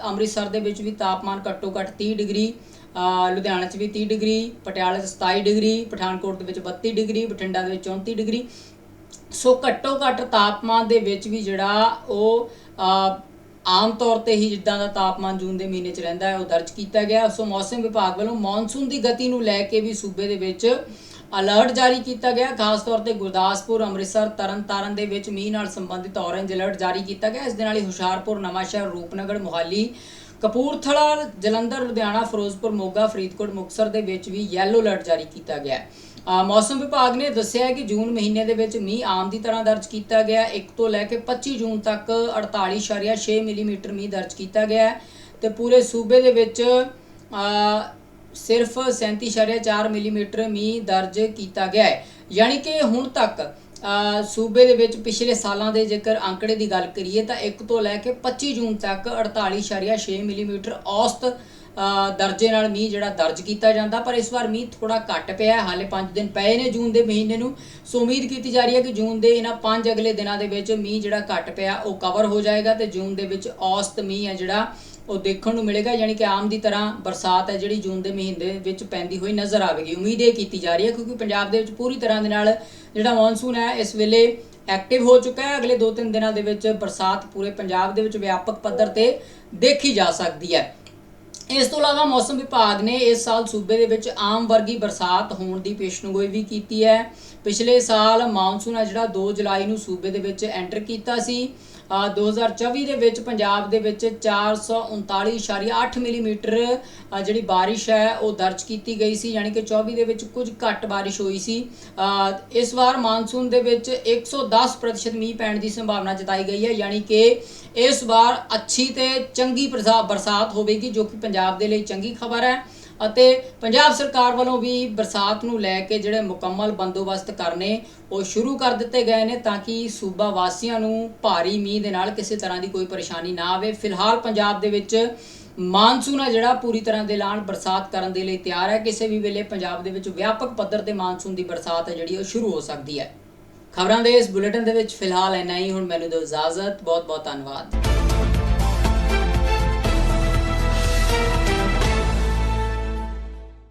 ਅੰਮ੍ਰਿਤਸਰ ਦੇ ਵਿੱਚ ਵੀ ਤਾਪਮਾਨ ਘੱਟੋ ਘੱਟ 30 ਡਿਗਰੀ ਲੁਧਿਆਣਾ 'ਚ ਵੀ 30 ਡਿਗਰੀ, ਪਟਿਆਲਾ 'ਚ 27 ਡਿਗਰੀ, ਪਠਾਨਕੋਟ ਦੇ ਵਿੱਚ 32 ਡਿਗਰੀ, ਬਠਿੰਡਾ ਦੇ ਵਿੱਚ 34 ਡਿਗਰੀ। ਸੋ ਘੱਟੋ ਘੱਟ ਤਾਪਮਾਨ ਦੇ ਵਿੱਚ ਵੀ ਜਿਹੜਾ ਉਹ ਆਮ ਤੌਰ ਤੇ ਹੀ ਜਿੱਦਾਂ ਦਾ ਤਾਪਮਾਨ ਜੂਨ ਦੇ ਮਹੀਨੇ 'ਚ ਰਹਿੰਦਾ ਹੈ, ਉਹ ਦਰਜ ਕੀਤਾ ਗਿਆ ਸੋ ਮੌਸਮ ਵਿਭਾਗ ਵੱਲੋਂ ਮੌਨਸੂਨ ਦੀ ਗਤੀ ਨੂੰ ਲੈ ਕੇ ਵੀ ਸੂਬੇ ਦੇ ਵਿੱਚ ਅਲਰਟ ਜਾਰੀ ਕੀਤਾ ਗਿਆ ਖਾਸ ਤੌਰ ਤੇ ਗੁਰਦਾਸਪੁਰ, ਅੰਮ੍ਰਿਤਸਰ, ਤਰਨਤਾਰਨ ਦੇ ਵਿੱਚ ਮੀਂਹ ਨਾਲ ਸੰਬੰਧਿਤ ਔਰੇਂਜ ਅਲਰਟ ਜਾਰੀ ਕੀਤਾ ਗਿਆ ਇਸ ਦੇ ਨਾਲ ਹੀ ਹੁਸ਼ਿਆਰਪੁਰ, ਨਵਾਂਸ਼ਹਿਰ, ਰੂਪਨਗਰ, ਮੋਹਾਲੀ, ਕਪੂਰਥਲਾ, ਜਲੰਧਰ, ਲੁਧਿਆਣਾ, ਫਿਰੋਜ਼ਪੁਰ, ਮੋਗਾ, ਫਰੀਦਕੋਟ, ਮੁਕਤਸਰ ਦੇ ਵਿੱਚ ਵੀ ਯੈਲੋ ਅਲਰਟ ਜਾਰੀ ਕੀਤਾ ਗਿਆ ਹੈ। ਮੌਸਮ ਵਿਭਾਗ ਨੇ ਦੱਸਿਆ ਹੈ ਕਿ ਜੂਨ ਮਹੀਨੇ ਦੇ ਵਿੱਚ ਮੀਂਹ ਆਮ ਦੀ ਤਰ੍ਹਾਂ ਦਰਜ ਕੀਤਾ ਗਿਆ 1 ਤੋਂ ਲੈ ਕੇ 25 ਜੂਨ ਤੱਕ 48.6 ਮਿਲੀਮੀਟਰ ਮੀਂਹ ਦਰਜ ਕੀਤਾ ਗਿਆ ਹੈ ਤੇ ਪੂਰੇ ਸੂਬੇ ਦੇ ਵਿੱਚ ਅ, ਸਿਰਫ 37.4 ਮਿਲੀਮੀਟਰ ਮੀਂਹ ਦਰਜ ਕੀਤਾ ਗਿਆ ਹੈ। ਯਾਨੀ ਕਿ ਹੁਣ ਤੱਕ ਸੂਬੇ ਦੇ ਵਿੱਚ ਪਿਛਲੇ ਸਾਲਾਂ ਦੇ ਜੇਕਰ ਅੰਕੜੇ ਦੀ ਗੱਲ ਕਰੀਏ ਤਾਂ 1 ਤੋਂ ਲੈ ਕੇ 25 ਜੂਨ ਤੱਕ 48.6 ਮਿਲੀਮੀਟਰ ਔਸਤ ਦਰਜੇ ਨਾਲ ਮੀਂਹ ਜਿਹੜਾ ਦਰਜ ਕੀਤਾ ਜਾਂਦਾ, ਪਰ ਇਸ ਵਾਰ ਮੀਂਹ ਥੋੜਾ ਘੱਟ ਪਿਆ ਹਾਲੇ 5 ਦਿਨ ਪਏ ਨੇ ਜੂਨ ਦੇ ਮਹੀਨੇ ਨੂੰ। ਸੋ ਉਮੀਦ ਕੀਤੀ ਜਾ ਰਹੀ ਹੈ ਕਿ ਜੂਨ ਦੇ ਇਹਨਾਂ 5 ਅਗਲੇ ਦਿਨਾਂ ਦੇ ਵਿੱਚ ਮੀਂਹ ਜਿਹੜਾ ਘੱਟ ਪਿਆ, ਉਹ ਕਵਰ ਹੋ ਜਾਏਗਾ ਤੇ ਜੂਨ ਦੇ ਵਿੱਚ ਔਸਤ ਮੀਂਹ ਹੈ ਜਿਹੜਾ, ਉਹ ਦੇਖਣ ਨੂੰ ਮਿਲੇਗਾ। ਯਾਨੀ ਕਿ ਆਮ ਦੀ ਤਰ੍ਹਾਂ ਬਰਸਾਤ ਹੈ ਜਿਹੜੀ ਜੂਨ ਦੇ ਮਹੀਨੇ ਵਿੱਚ ਪੈਂਦੀ ਹੋਈ ਨਜ਼ਰ ਆਵੇਗੀ। ਉਮੀਦ ਇਹ ਕੀਤੀ ਜਾ ਰਹੀ ਹੈ ਕਿਉਂਕਿ ਪੰਜਾਬ ਦੇ ਵਿੱਚ ਪੂਰੀ ਤਰ੍ਹਾਂ ਦੇ ਨਾਲ ਜਿਹੜਾ ਮੌਨਸੂਨ ਹੈ, ਇਸ ਵੇਲੇ ਐਕਟਿਵ ਹੋ ਚੁੱਕਾ ਹੈ। ਅਗਲੇ 2-3 ਦਿਨਾਂ ਦੇ ਵਿੱਚ ਬਰਸਾਤ ਪੂਰੇ ਪੰਜਾਬ ਦੇ ਵਿੱਚ ਵਿਆਪਕ ਪੱਧਰ ਤੇ ਦੇਖੀ ਜਾ ਸਕਦੀ ਹੈ। ਇਸ ਤੋਂ ਇਲਾਵਾ ਮੌਸਮ ਵਿਭਾਗ ਨੇ ਇਸ ਸਾਲ ਸੂਬੇ ਦੇ ਵਿੱਚ ਆਮ ਵਰਗੀ ਬਰਸਾਤ ਹੋਣ ਦੀ ਪੇਸ਼ਨਗੋਈ ਵੀ ਕੀਤੀ ਹੈ। ਪਿਛਲੇ ਸਾਲ ਮਾਨਸੂਨ ਆ ਜਿਹੜਾ 2 ਜੁਲਾਈ ਨੂੰ ਸੂਬੇ ਦੇ ਵਿੱਚ ਐਂਟਰ ਕੀਤਾ ਸੀ। ਅ, 2024 ਦੇ ਵਿੱਚ ਪੰਜਾਬ ਦੇ ਵਿੱਚ 439.8 ਮਿਲੀਮੀਟਰ ਜਿਹੜੀ ਬਾਰਿਸ਼ ਹੈ ਉਹ ਦਰਜ ਕੀਤੀ ਗਈ ਸੀ ਯਾਨੀ ਕਿ 24 ਦੇ ਵਿੱਚ ਕੁਝ ਘੱਟ ਬਾਰਿਸ਼ ਹੋਈ ਸੀ। ਇਸ ਵਾਰ ਮਾਨਸੂਨ ਦੇ ਵਿੱਚ 110% ਮੀਂਹ ਪੈਣ ਦੀ ਸੰਭਾਵਨਾ ਜਤਾਈ ਗਈ ਹੈ ਯਾਨੀ ਕਿ ਇਸ ਵਾਰ ਅੱਛੀ ਤੇ ਚੰਗੀ ਬਰਸਾ- ਬਰਸਾਤ ਹੋਵੇਗੀ ਜੋ ਕਿ ਪੰਜਾਬ ਦੇ ਲਈ ਚੰਗੀ ਖਬਰ ਹੈ। ਅਤੇ ਪੰਜਾਬ ਸਰਕਾਰ ਵੱਲੋਂ ਵੀ ਬਰਸਾਤ ਨੂੰ ਲੈ ਕੇ ਜਿਹੜੇ ਮੁਕੰਮਲ ਬੰਦੋਬਸਤ ਕਰਨੇ ਉਹ ਸ਼ੁਰੂ ਕਰ ਦਿੱਤੇ ਗਏ ਨੇ ਤਾਂ ਕਿ ਸੂਬਾ ਵਾਸੀਆਂ ਨੂੰ ਭਾਰੀ ਮੀਂਹ ਦੇ ਨਾਲ ਕਿਸੇ ਤਰ੍ਹਾਂ ਦੀ ਕੋਈ ਪਰੇਸ਼ਾਨੀ ਨਾ ਆਵੇ। ਫਿਲਹਾਲ ਪੰਜਾਬ ਦੇ ਵਿੱਚ ਮਾਨਸੂਨ ਆ ਜਿਹੜਾ ਪੂਰੀ ਤਰ੍ਹਾਂ ਦੇ ਐਲਾਨ ਬਰਸਾਤ ਕਰਨ ਦੇ ਲਈ ਤਿਆਰ ਹੈ। ਕਿਸੇ ਵੀ ਵੇਲੇ ਪੰਜਾਬ ਦੇ ਵਿੱਚ ਵਿਆਪਕ ਪੱਧਰ ਤੇ ਮਾਨਸੂਨ ਦੀ ਬਰਸਾਤ ਹੈ ਜਿਹੜੀ ਉਹ ਸ਼ੁਰੂ ਹੋ ਸਕਦੀ ਹੈ। ਖਬਰਾਂ ਦੇ ਇਸ ਬੁਲੇਟਿਨ ਦੇ ਵਿੱਚ ਫਿਲਹਾਲ ਇੰਨਾ ਹੀ। ਹੁਣ ਮੈਨੂੰ ਦਿਓ ਇਜਾਜ਼ਤ। ਬਹੁਤ ਬਹੁਤ ਧੰਨਵਾਦ।